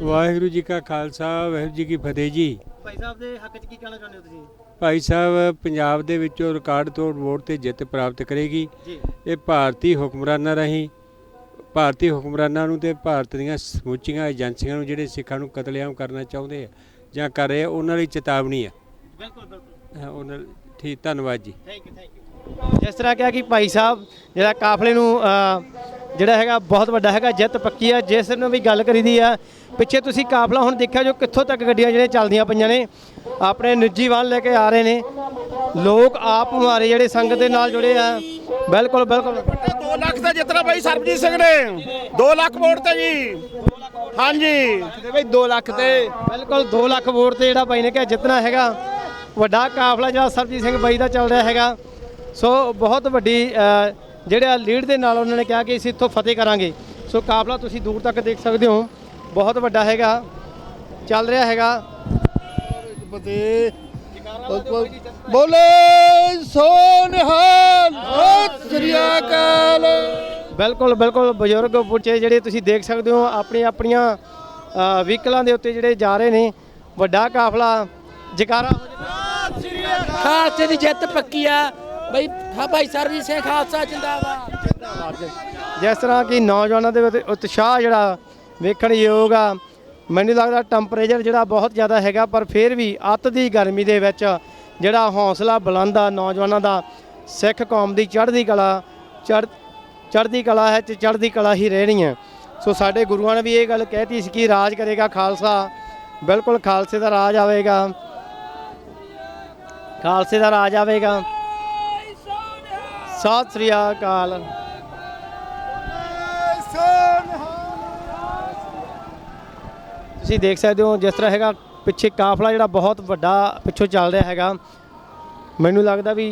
ਵਾਹਿਗੁਰੂ ਜੀ ਕਾ ਖਾਲਸਾ ਵਾਹਿਗੁਰੂ ਜੀ ਕੀ ਫਤਿਹ ਜੀ। ਭਾਈ ਸਾਹਿਬ ਦੇ ਹੱਕ 'ਚ ਕੀ ਕਹਿਣਾ ਚਾਹੁੰਦੇ ਹੋ ਤੁਸੀਂ? ਭਾਈ ਸਾਹਿਬ ਪੰਜਾਬ ਦੇ ਵਿੱਚੋਂ ਰਿਕਾਰਡ ਤੋੜ ਵੋਟ ਤੇ ਜਿੱਤ ਪ੍ਰਾਪਤ ਕਰੇਗੀ। ਜੀ। ਇਹ ਭਾਰਤੀ ਹੁਕਮਰਾਨਾਂ ਰਾਹੀਂ ਭਾਰਤੀ ਹੁਕਮਰਾਨਾਂ ਨੂੰ ਤੇ ਭਾਰਤ ਦੀਆਂ ਸਮੁੱਚੀਆਂ ਏਜੰਸੀਆਂ ਨੂੰ ਜਿਹੜੇ ਸਿੱਖਾਂ ਨੂੰ ਕਤਲੇਆਮ ਕਰਨਾ ਚਾਹੁੰਦੇ ਆ ਜਾਂ ਕਰ ਰਹੇ ਆ ਉਹਨਾਂ ਲਈ ਚੇਤਾਵਨੀ ਆ। ਬਿਲਕੁਲ ਬਿਲਕੁਲ। ਹਾਂ, ਉਹਨਾਂ ਠੀਕ ਧੰਨਵਾਦ ਜੀ। Thank you thank you. ਜਿਸ ਤਰ੍ਹਾਂ ਕਿਹਾ ਕਿ ਭਾਈ ਸਾਹਿਬ ਜਿਹੜਾ ਕਾਫਲੇ ਨੂੰ ਅ, ਜਿਹੜਾ ਹੈਗਾ ਬਹੁਤ ਵੱਡਾ ਹੈਗਾ ਜਿੱਤ ਪੱਕੀ ਆ। ਜਿਸ ਨੂੰ ਵੀ ਗੱਲ ਕਰੀਦੀ ਆ ਪਿੱਛੇ ਤੁਸੀਂ ਕਾਫਲਾ ਹੁਣ ਦੇਖਿਆ ਜੋ ਕਿੱਥੋਂ ਤੱਕ ਗੱਡੀਆਂ ਜਿਹੜੇ ਚੱਲਦੀਆਂ ਪਈਆਂ ਨੇ ਆਪਣੇ ਨਿੱਜੀ ਵਾਹਨ ਲੈ ਕੇ ਆ ਰਹੇ ਨੇ। ਲੋਕ ਆਪ ਹਮਾਰੇ ਜਿਹੜੇ ਸੰਗਤ ਦੇ ਨਾਲ ਜੁੜੇ ਆ। ਬਿਲਕੁਲ ਬਿਲਕੁਲ। 2 ਲੱਖ ਦਾ ਜਿੱਤਣਾ ਬਾਈ ਸਰਬਜੀਤ ਸਿੰਘ ਨੇ। 2 ਲੱਖ ਵੋਟ ਤੇ ਜੀ। ਹਾਂਜੀ। ਤੇ ਬਈ 2 ਲੱਖ ਤੇ। ਬਿਲਕੁਲ 2 ਲੱਖ ਵੋਟ ਤੇ ਜਿਹੜਾ ਬਾਈ ਨੇ ਕਿਹਾ ਜਿੱਤਣਾ ਹੈਗਾ। ਵੱਡਾ ਕਾਫਲਾ ਜਿਹੜਾ ਸਰਬਜੀਤ ਸਿੰਘ ਬਾਈ ਦਾ ਚੱਲ ਰਿਹਾ ਹੈਗਾ। ਸੋ ਬਹੁਤ ਵੱਡੀ ਜਿਹੜਾ ਲੀਡ ਦੇ ਨਾਲ ਉਹਨਾਂ ਨੇ ਕਿਹਾ ਕਿ ਅਸੀਂ ਇੱਥੋਂ ਫਤਿਹ ਕਰਾਂਗੇ। ਸੋ ਕਾਫਲਾ ਤੁਸੀਂ ਦੂਰ ਤੱਕ ਦੇਖ ਸਕਦੇ ਹੋ। ਬਹੁਤ ਵੱਡਾ ਹੈਗਾ। ਚੱਲ ਰਿਹਾ ਹੈਗਾ। ਬੋਲੇ ਸਤਿ ਸ੍ਰੀ ਅਕਾਲ। ਬਿਲਕੁਲ ਬਿਲਕੁਲ ਬਜ਼ੁਰਗ ਪੁੱਛੇ ਜਿਹੜੇ ਤੁਸੀਂ ਦੇਖ ਸਕਦੇ ਹੋ ਆਪਣੀਆਂ ਆਪਣੀਆਂ ਵਹੀਕਲਾਂ ਦੇ ਉੱਤੇ ਜਿਹੜੇ ਜਾ ਰਹੇ ਨੇ ਵੱਡਾ ਕਾਫਲਾ ਜਕਾਰਾ ਹੋ ਜਾਵੇ। ਖਾਲਸੇ ਦੀ ਜਿੱਤ ਪੱਕੀ ਆ। ਬਈ, ਹਾਂ ਭਾਈ ਸਰਜੀਤ ਸਿੰਘ ਖਾਲਸਾ, ਜਿੰਦਾਬਾਦ। ਜਿਸ ਤਰ੍ਹਾਂ ਕਿ ਨੌਜਵਾਨਾਂ ਦੇ ਵਿੱਚ ਉਤਸ਼ਾਹ ਜਿਹੜਾ ਵੇਖਣ ਯੋਗ ਆ, ਮੈਨੂੰ ਲੱਗਦਾ ਟੈਂਪਰੇਚਰ ਜਿਹੜਾ ਬਹੁਤ ਜ਼ਿਆਦਾ ਹੈਗਾ, ਪਰ ਫਿਰ ਵੀ ਅੱਤ ਦੀ ਗਰਮੀ ਦੇ ਵਿੱਚ ਜਿਹੜਾ ਹੌਸਲਾ ਬੁਲੰਦ ਆ ਨੌਜਵਾਨਾਂ ਦਾ, ਸਿੱਖ ਕੌਮ ਦੀ ਚੜ੍ਹਦੀ ਕਲਾ, ਚੜ੍ਹ, ਚੜ੍ਹਦੀ ਕਲਾ ਹੈ ਤੇ ਚੜ੍ਹਦੀ ਕਲਾ ਹੀ ਰਹਿਣੀ ਹੈ। ਸੋ ਸਾਡੇ ਗੁਰੂਆਂ ਨੇ ਵੀ ਇਹ ਗੱਲ ਕਹਿਤੀ ਸੀ ਕਿ ਰਾਜ ਕਰੇਗਾ ਖਾਲਸਾ, ਬਿਲਕੁਲ ਖਾਲਸੇ ਦਾ ਰਾਜ ਆਵੇਗਾ। ਖਾਲਸੇ ਦਾ ਰਾਜ ਆਵੇਗਾ। ਸਤਿ ਸ੍ਰੀ ਅਕਾਲ। ਤੁਸੀਂ ਦੇਖ ਸਕਦੇ ਹੋ ਜਿਸ ਤਰ੍ਹਾਂ ਹੈਗਾ ਪਿੱਛੇ ਕਾਫਲਾ ਜਿਹੜਾ ਬਹੁਤ ਵੱਡਾ ਪਿੱਛੋਂ ਚੱਲ ਰਿਹਾ ਹੈਗਾ। ਮੈਨੂੰ ਲੱਗਦਾ ਵੀ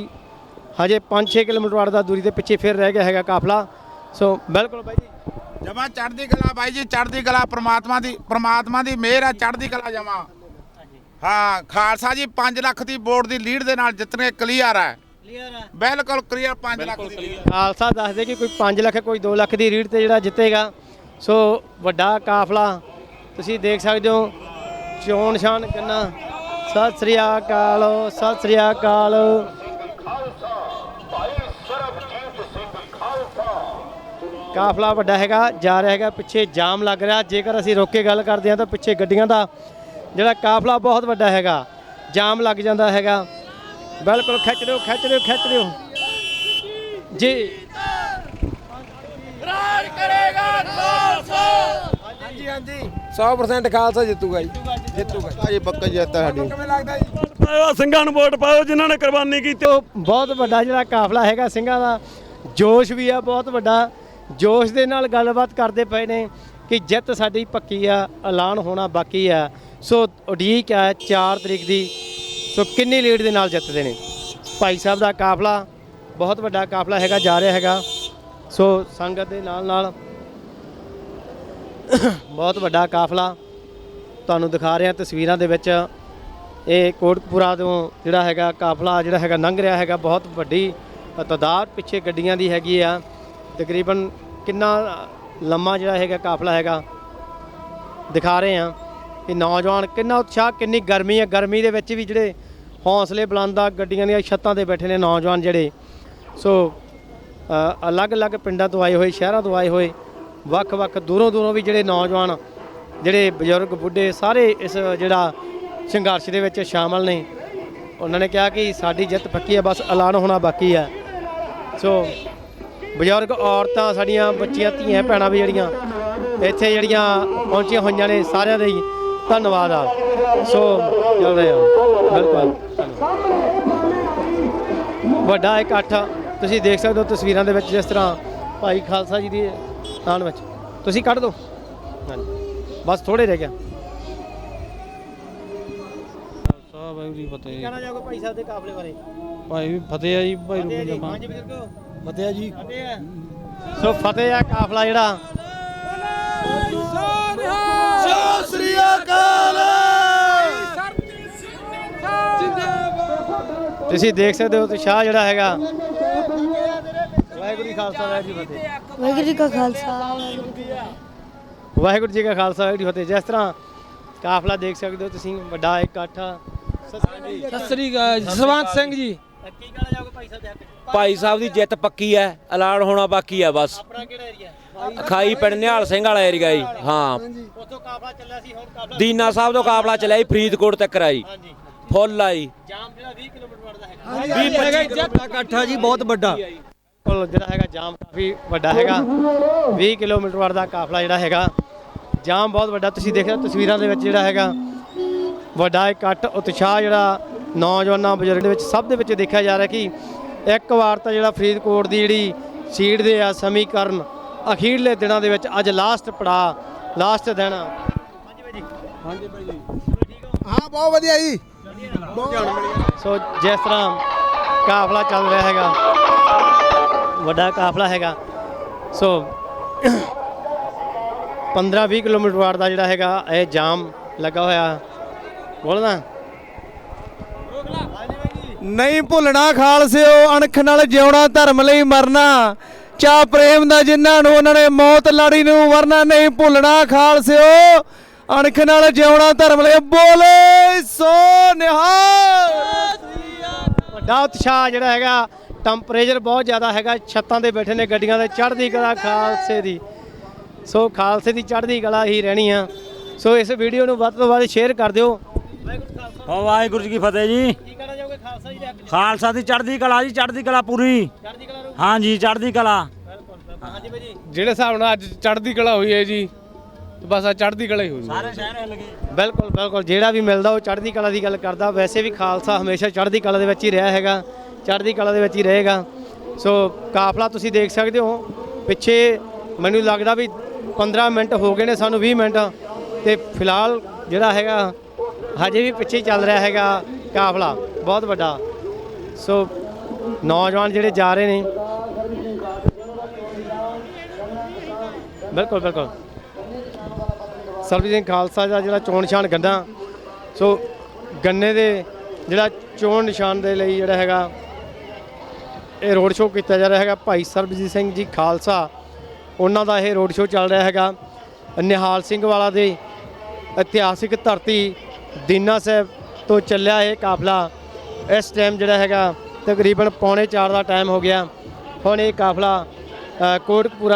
ਹਜੇ 5-6 ਕਿਲੋਮੀਟਰ ਦਾ ਦੂਰੀ ਦੇ ਪਿੱਛੇ ਫਿਰ ਰਹਿ ਗਿਆ ਹੈਗਾ ਕਾਫਲਾ। ਸੋ ਬਿਲਕੁਲ ਬਾਈ ਜੀ। ਜਮਾ ਚੜ੍ਹਦੀ ਕਲਾ ਬਾਈ ਜੀ ਚੜ੍ਹਦੀ ਕਲਾ ਪ੍ਰਮਾਤਮਾ ਦੀ ਪ੍ਰਮਾਤਮਾ ਦੀ ਮਿਹਰ ਆ ਚੜ੍ਹਦੀ ਕਲਾ ਜਮਾ। ਹਾਂ ਖਾਲਸਾ ਜੀ 5 ਲੱਖ ਦੀ ਵੋਟ ਦੀ ਲੀਡ ਦੇ ਨਾਲ ਜਿੱਤਣੇ ਕਲੀਅਰ ਹੈ ਬਿਲਕੁਲ ਕਲੀਅਰ 5 ਲੱਖ ਦੀ lead। ਖਾਲਸਾ ਦੱਸਦੇ ਕਿ ਕੋਈ 5 ਲੱਖ ਕੋਈ 2 ਲੱਖ ਦੀ ਰੀਡ ਤੇ ਜਿਹੜਾ ਜਿੱਤੇਗਾ। ਸੋ ਵੱਡਾ ਕਾਫਲਾ ਤੁਸੀਂ ਦੇਖ ਸਕਦੇ ਹੋ ਚੋਣ ਨਿਸ਼ਾਨ ਕਿੰਨਾ। ਸਤਿ ਸ੍ਰੀ ਅਕਾਲ ਸਤਿ ਸ੍ਰੀ ਅਕਾਲ। ਕਾਫਲਾ ਵੱਡਾ ਹੈਗਾ ਜਾ ਰਿਹਾ ਹੈਗਾ ਪਿੱਛੇ ਜਾਮ ਲੱਗ ਰਿਹਾ। ਜੇਕਰ ਅਸੀਂ ਰੋਕ ਕੇ ਗੱਲ ਕਰਦੇ ਹਾਂ ਤਾਂ ਪਿੱਛੇ ਗੱਡੀਆਂ ਦਾ ਜਿਹੜਾ ਕਾਫਲਾ ਬਹੁਤ ਵੱਡਾ ਹੈਗਾ ਜਾਮ ਲੱਗ ਜਾਂਦਾ ਹੈਗਾ। ਬਿਲਕੁਲ ਖਿੱਚ ਦਿਓ ਖਿੱਚ ਦਿਓ ਖਿੱਚ ਦਿਓ ਜੀ। ਰਾਜ ਕਰੇਗਾ ਖਾਲਸਾ। 100% ਖਾਲਸਾ ਜਿੱਤੂਗਾ ਜੀ। ਜਿੱਤੂਗਾ ਭਾਜੀ ਪੱਕਾ ਜਿੱਤ ਸਾਡੀ। ਕਿਵੇਂ ਲੱਗਦਾ ਜੀ? ਸਿੰਘਾਂ ਨੂੰ ਵੋਟ ਪਾਓ ਜਿਨ੍ਹਾਂ ਨੇ ਕੁਰਬਾਨੀ ਕੀਤੀ। ਤੇ ਬਹੁਤ ਵੱਡਾ ਜਿਹੜਾ ਕਾਫਲਾ ਹੈਗਾ ਸਿੰਘਾਂ ਦਾ ਜੋਸ਼ ਵੀ ਆ ਬਹੁਤ ਵੱਡਾ। ਜੋਸ਼ ਦੇ ਨਾਲ ਗੱਲਬਾਤ ਕਰਦੇ ਪਏ ਨੇ ਕਿ ਜਿੱਤ ਸਾਡੀ ਪੱਕੀ ਆ ਐਲਾਨ ਹੋਣਾ ਬਾਕੀ ਆ। ਸੋ ਉਡੀਕ ਆ 4 ਤਰੀਕ ਦੀ। ਸੋ ਕਿੰਨੀ ਲੀਡ ਦੇ ਨਾਲ ਜਿੱਤਦੇ ਨੇ? ਭਾਈ ਸਾਹਿਬ ਦਾ ਕਾਫਲਾ, ਬਹੁਤ ਵੱਡਾ ਕਾਫਲਾ ਹੈਗਾ, ਜਾ ਰਿਹਾ ਹੈਗਾ। ਸੋ ਸੰਗਤ ਦੇ ਨਾਲ ਨਾਲ ਬਹੁਤ ਵੱਡਾ ਕਾਫਲਾ ਤੁਹਾਨੂੰ ਦਿਖਾ ਰਿਹਾ ਤਸਵੀਰਾਂ ਦੇ ਵਿੱਚ। ਇਹ ਕੋਟਕਪੂਰਾ ਤੋਂ ਜਿਹੜਾ ਹੈਗਾ ਕਾਫਲਾ, ਜਿਹੜਾ ਹੈਗਾ ਲੰਘ ਰਿਹਾ ਹੈਗਾ, ਬਹੁਤ ਵੱਡੀ ਤਾਦਾਦ ਪਿੱਛੇ ਗੱਡੀਆਂ ਦੀ ਹੈਗੀ ਆ। ਤਕਰੀਬਨ ਕਿੰਨਾ ਲੰਮਾ ਜਿਹੜਾ ਹੈਗਾ ਕਾਫਲਾ ਹੈਗਾ, ਦਿਖਾ ਰਹੇ ਆ ਕਿ ਨੌਜਵਾਨ ਕਿੰਨਾ ਉਤਸ਼ਾਹ, ਕਿੰਨੀ ਗਰਮੀ ਹੈ ਗਰਮੀ ਦੇ ਵਿੱਚ ਵੀ ਜਿਹੜੇ ਹੌਸਲੇ ਬੁਲੰਦ ਆ, ਗੱਡੀਆਂ ਦੀਆਂ ਛੱਤਾਂ ਤੇ ਬੈਠੇ ਨੇ ਨੌਜਵਾਨ ਜਿਹੜੇ। ਸੋ ਅਲੱਗ-ਅਲੱਗ ਪਿੰਡਾਂ ਤੋਂ ਆਏ ਹੋਏ, ਸ਼ਹਿਰਾਂ ਤੋਂ ਆਏ ਹੋਏ, ਵੱਖ-ਵੱਖ ਦੂਰੋਂ ਦੂਰੋਂ ਵੀ ਜਿਹੜੇ ਨੌਜਵਾਨ, ਜਿਹੜੇ ਬਜ਼ੁਰਗ, ਬੁੱਢੇ, ਸਾਰੇ ਇਸ ਜਿਹੜਾ ਸੰਘਰਸ਼ ਦੇ ਵਿੱਚ ਸ਼ਾਮਲ ਨੇ। ਉਹਨਾਂ ਨੇ ਕਿਹਾ ਕਿ ਸਾਡੀ ਜਿੱਤ ਪੱਕੀ ਹੈ ਬਸ ਐਲਾਨ ਹੋਣਾ ਬਾਕੀ ਹੈ ਸੋ ਬਜ਼ੁਰਗ ਔਰਤਾਂ, ਸਾਡੀਆਂ ਬੱਚੀਆਂ, ਧੀਆਂ, ਭੈਣਾਂ ਵੀ ਜਿਹੜੀਆਂ, ਇੱਥੇ ਜਿਹੜੀਆਂ ਪਹੁੰਚੀਆਂ ਹੋਈਆਂ ਨੇ, ਸਾਰਿਆਂ ਦਾ ਹੀ ਧੰਨਵਾਦ ਆ। ਸੋ ਚੱਲ ਰਿਹਾ ਬਿਲਕੁਲ। ਵੱਡਾ ਇਕੱਠ ਤੁਸੀਂ ਦੇਖ ਸਕਦੇ ਹੋ ਤਸਵੀਰਾਂ ਦੇ ਵਿੱਚ ਜਿਸ ਤਰ੍ਹਾਂ ਭਾਈ ਖਾਲਸਾ ਜੀ ਦੀ ਆਉਣ ਵਿੱਚ। ਤੁਸੀਂ ਕੱਢ ਦਿਓ ਹਾਂਜੀ। ਬਸ ਥੋੜੇ ਰਹਿ ਗਿਆ। ਸਾਹਿਬ ਵਾਹਿਗੁਰੂ ਜੀ ਫਤਿਹ। ਕਹਿਣਾ ਚਾਹੋਗੇ ਭਾਈ ਸਾਹਿਬ ਦੇ ਕਾਫਲੇ ਬਾਰੇ? ਭਾਈ ਫਤਿਹ ਆ ਜੀ ਭਾਈ ਫਤਿਹ ਜੀ। ਹਾਂਜੀ ਬਜ਼ੁਰਗੋ। ਫਤਿਹ ਜੀ। ਫਤਿਹ ਸੋ ਫਤਿਹ ਆ ਕਾਫਲਾ ਜਿਹੜਾ। ਸਤਿ ਸ੍ਰੀ ਅਕਾਲ। ਤੁਸੀਂ ਦੇਖ ਸਕਦੇ ਹੋ ਉਤਸ਼ਾਹ ਜਿਹੜਾ ਹੈਗਾ ਵਾਹਿਗੁਰੂ ਜੀ ਖਾਲਸਾ ਵਾਹਿਗੁਰੂ ਜੀ ਫਤਿਹ। ਵਾਹਿਗੁਰੂ ਜੀ ਕਾ ਖਾਲਸਾ। ਵਾਹਿਗੁਰੂ ਜੀ ਕੀ ਫਤਿਹ। ਵਾਹਿਗੁਰੂ ਜੀ ਕਾ ਖਾਲਸਾ ਵਾਹਿਗੁਰੂ ਜੀ ਫਤਿਹ। ਜਿਸ ਤਰ੍ਹਾਂ ਕਾਫਲਾ ਦੇਖ ਸਕਦੇ ਹੋ ਤੁਸੀਂ ਵੱਡਾ ਇਕੱਠ ਸਤਿ ਸ੍ਰੀ ਅਕਾਲ ਜਸਵੰਤ ਸਿੰਘ ਜੀ। ਕੀ ਕਹਿਣਾ ਚਾਹੋਗੇ ਭਾਈ ਸਾਹਿਬ ਦੇ ਹੱਕ 'ਚ? ਭਾਈ ਸਾਹਿਬ ਦੀ ਜਿੱਤ ਪੱਕੀ ਹੈ ਐਲਾਨ ਹੋਣਾ ਬਾਕੀ ਹੈ ਬਸ। ਆਪਣਾ ਕਿਹੜਾ ਏਰੀਆ ਖਾਈ ਪਿੰਡ ਨਿਹਾਲ ਸਿੰਘ ਵਾਲਾ ਏਰੀਆ ਜੀ ਹਾਂ। ਉੱਥੋਂ ਕਾਫਲਾ ਚੱਲਿਆ ਸੀ ਹੁਣ ਕਾਫਲਾ ਦੀਨਾ ਸਾਹਿਬ ਤੋਂ ਕਾਫਲਾ ਚੱਲਿਆ ਜੀ ਫਰੀਦਕੋਟ ਤੱਕ ਆਈ ਹਾਂਜੀ। ਫੁੱਲ ਆਈ ਜਾਮ ਜਿਹੜਾ 20 ਕਿਲੋਮੀਟਰ ਵੜਦਾ ਹੈਗਾ 20 ਹੈਗਾ ਇਕੱਠਾ ਜੀ ਬਹੁਤ ਵੱਡਾ। ਕੋਲ ਜਿਹੜਾ ਹੈਗਾ ਜਾਮ ਕਾਫੀ ਵੱਡਾ ਹੈਗਾ। 20 ਕਿਲੋਮੀਟਰ ਦਾ ਕਾਫਲਾ ਜਿਹੜਾ ਹੈਗਾ। ਜਾਮ ਬਹੁਤ ਵੱਡਾ ਤੁਸੀਂ ਦੇਖਿਆ ਤਸਵੀਰਾਂ ਦੇ ਵਿੱਚ ਜਿਹੜਾ ਹੈਗਾ। ਵੱਡਾ ਇਕੱਠ ਉਤਸ਼ਾਹ ਜਿਹੜਾ ਨੌਜਵਾਨਾਂ ਬਜ਼ੁਰਗ ਦੇ ਵਿੱਚ ਸਭ ਦੇ ਵਿੱਚ ਦੇਖਿਆ ਜਾ ਰਿਹਾ ਕਿ ਇੱਕ ਵਾਰ ਤਾਂ ਜਿਹੜਾ ਫਰੀਦਕੋਟ ਦੀ ਜਿਹੜੀ ਸੀਟ ਦੇ ਆ ਸਮੀਕਰਨ ਅਖੀਰਲੇ ਦਿਨਾਂ ਦੇ ਵਿੱਚ ਅੱਜ ਲਾਸਟ ਪੜਾ ਲਾਸਟ ਦਿਨ। ਹਾਂ ਬਹੁਤ ਵਧੀਆ ਜੀ। ਸੋ ਜਿਸ ਤਰ੍ਹਾਂ ਕਾਫਲਾ ਚੱਲ ਰਿਹਾ ਹੈਗਾ, ਵੱਡਾ ਕਾਫਲਾ ਹੈਗਾ, ਸੋ 15-20 ਕਿਲੋਮੀਟਰ ਵਾਰ ਦਾ ਜਿਹੜਾ ਹੈਗਾ, ਇਹ ਜਾਮ ਲੱਗਾ ਹੋਇਆ। ਬੋਲਦਾ? ਨਹੀਂ ਭੁੱਲਣਾ ਖਾਲਸਿਓ, ਅਣਖ ਨਾਲ ਜਿਉਣਾ, ਧਰਮ ਲਈ ਮਰਨਾ। ਚਾ ਪ੍ਰੇਮ ਦਾ ਜਿਨ੍ਹਾਂ ਨੂੰ ਉਹਨਾਂ ਨੇ ਮੌਤ ਲੜੀ ਨੂੰ, ਵਰਨਾ ਨਹੀਂ ਭੁੱਲਣਾ ਖਾਲਸਿਓ। ਅਣਖ ਨਾਲ ਜਿਉਣਾ ਧਰਮ ਲਈ। ਬੋਲੇ ਸੋ ਨਿਹਾਲ। ਵੱਡਾ ਉਤਸ਼ਾਹ ਜਿਹੜਾ ਹੈਗਾ ਟੈਂਪਰੇਚਰ ਬਹੁਤ ਜ਼ਿਆਦਾ ਹੈਗਾ ਛੱਤਾਂ ਤੇ ਬੈਠੇ ਨੇ ਗੱਡੀਆਂ ਦੇ ਚੜ੍ਹਦੀ ਕਲਾ ਖਾਲਸੇ ਦੀ। ਸੋ ਖਾਲਸੇ ਦੀ ਚੜ੍ਹਦੀ ਕਲਾ ਹੀ ਰਹਿਣੀ ਆ। ਸੋ ਇਸ ਵੀਡੀਓ ਨੂੰ ਵੱਧ ਤੋਂ ਵੱਧ ਸ਼ੇਅਰ ਕਰ ਦਿਓ। ਵਾਹਿਗੁਰੂ ਜੀ ਕੀ ਫਤਿਹ ਜੀ। ਖਾਲਸਾ ਦੀ ਚੜ੍ਹਦੀ ਕਲਾ ਜੀ ਚੜ੍ਹਦੀ ਕਲਾ ਪੂਰੀ। ਹਾਂ ਜੀ ਚੜ੍ਹਦੀ ਕਲਾ। ਜਿਹੜੇ ਹਿਸਾਬ ਨਾਲ ਅੱਜ ਚੜ੍ਹਦੀ ਕਲਾ ਹੋਈ ਹੈ ਜੀ ਬਸ ਆ ਚੜ੍ਹਦੀ ਕਲਾ ਹੀ ਹੋਈ। ਸਾਰੇ ਸ਼ਹਿਰ ਹਿੱਲ ਗਏ। ਬਿਲਕੁਲ ਬਿਲਕੁਲ ਜਿਹੜਾ ਵੀ ਮਿਲਦਾ ਉਹ ਚੜ੍ਹਦੀ ਕਲਾ ਦੀ ਗੱਲ ਕਰਦਾ। ਵੈਸੇ ਵੀ ਖਾਲਸਾ ਹਮੇਸ਼ਾ ਚੜ੍ਹਦੀ ਕਲਾ ਦੇ ਵਿੱਚ ਹੀ ਰਿਹਾ ਹੈਗਾ ਚੜ੍ਹਦੀ ਕਲਾ ਦੇ ਵਿੱਚ ਹੀ ਰਹੇਗਾ। ਸੋ ਕਾਫਲਾ ਤੁਸੀਂ ਦੇਖ ਸਕਦੇ ਹੋ ਪਿੱਛੇ ਮੈਨੂੰ ਲੱਗਦਾ ਵੀ 15 ਮਿੰਟ ਹੋ ਗਏ ਨੇ ਸਾਨੂੰ 20 ਮਿੰਟ। ਤੇ ਫਿਲਹਾਲ ਜਿਹੜਾ ਹੈਗਾ ਹਜੇ ਵੀ ਪਿੱਛੇ ਹੀ ਚੱਲ ਰਿਹਾ ਹੈਗਾ ਕਾਫਲਾ ਬਹੁਤ ਵੱਡਾ। ਸੋ ਨੌਜਵਾਨ ਜਿਹੜੇ ਜਾ ਰਹੇ ਨੇ ਬਿਲਕੁਲ ਬਿਲਕੁਲ। ਸਰਬਜੀਤ ਸਿੰਘ ਖਾਲਸਾ ਦਾ ਜਿਹੜਾ ਚੋਣ ਨਿਸ਼ਾਨ ਗੰਨਾ ਸੋ ਗੰਨੇ ਦੇ ਜਿਹੜਾ ਚੋਣ ਨਿਸ਼ਾਨ ਦੇ ਲਈ ਜਿਹੜਾ ਹੈਗਾ ਇਹ ਰੋਡ ਸ਼ੋਅ ਕੀਤਾ ਜਾ ਰਿਹਾ ਹੈਗਾ। ਭਾਈ ਸਰਬਜੀਤ ਸਿੰਘ ਜੀ ਖਾਲਸਾ ਉਹਨਾਂ ਦਾ ਇਹ ਰੋਡ ਸ਼ੋਅ ਚੱਲ ਰਿਹਾ ਹੈਗਾ। ਨਿਹਾਲ ਸਿੰਘ ਵਾਲਾ ਦੇ ਇਤਿਹਾਸਿਕ ਧਰਤੀ ਦੀਨਾ ਸਾਹਿਬ ਤੋਂ ਚੱਲਿਆ ਇਹ ਕਾਫਲਾ। ਇਸ ਟਾਈਮ ਜਿਹੜਾ ਹੈਗਾ ਤਕਰੀਬਨ ਪੌਣੇ 4 ਦਾ ਟਾਈਮ ਹੋ ਗਿਆ। ਹੁਣ ਇਹ ਕਾਫਲਾ ਅ,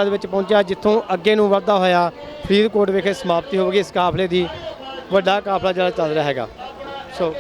ਦੇ ਵਿੱਚ ਪਹੁੰਚਿਆ ਜਿੱਥੋਂ ਅੱਗੇ ਨੂੰ ਵੱਧਦਾ ਹੋਇਆ ਫਰੀਦਕੋਟ ਵਿਖੇ ਸਮਾਪਤੀ ਹੋਵੇਗੀ। ਇਸ ਕਾਫਲੇ ਦੀ ਵੱਡਾ ਕਾਫਲਾ ਜਿਹੜਾ ਚੱਲ ਰਿਹਾ ਹੈਗਾ। ਸੋ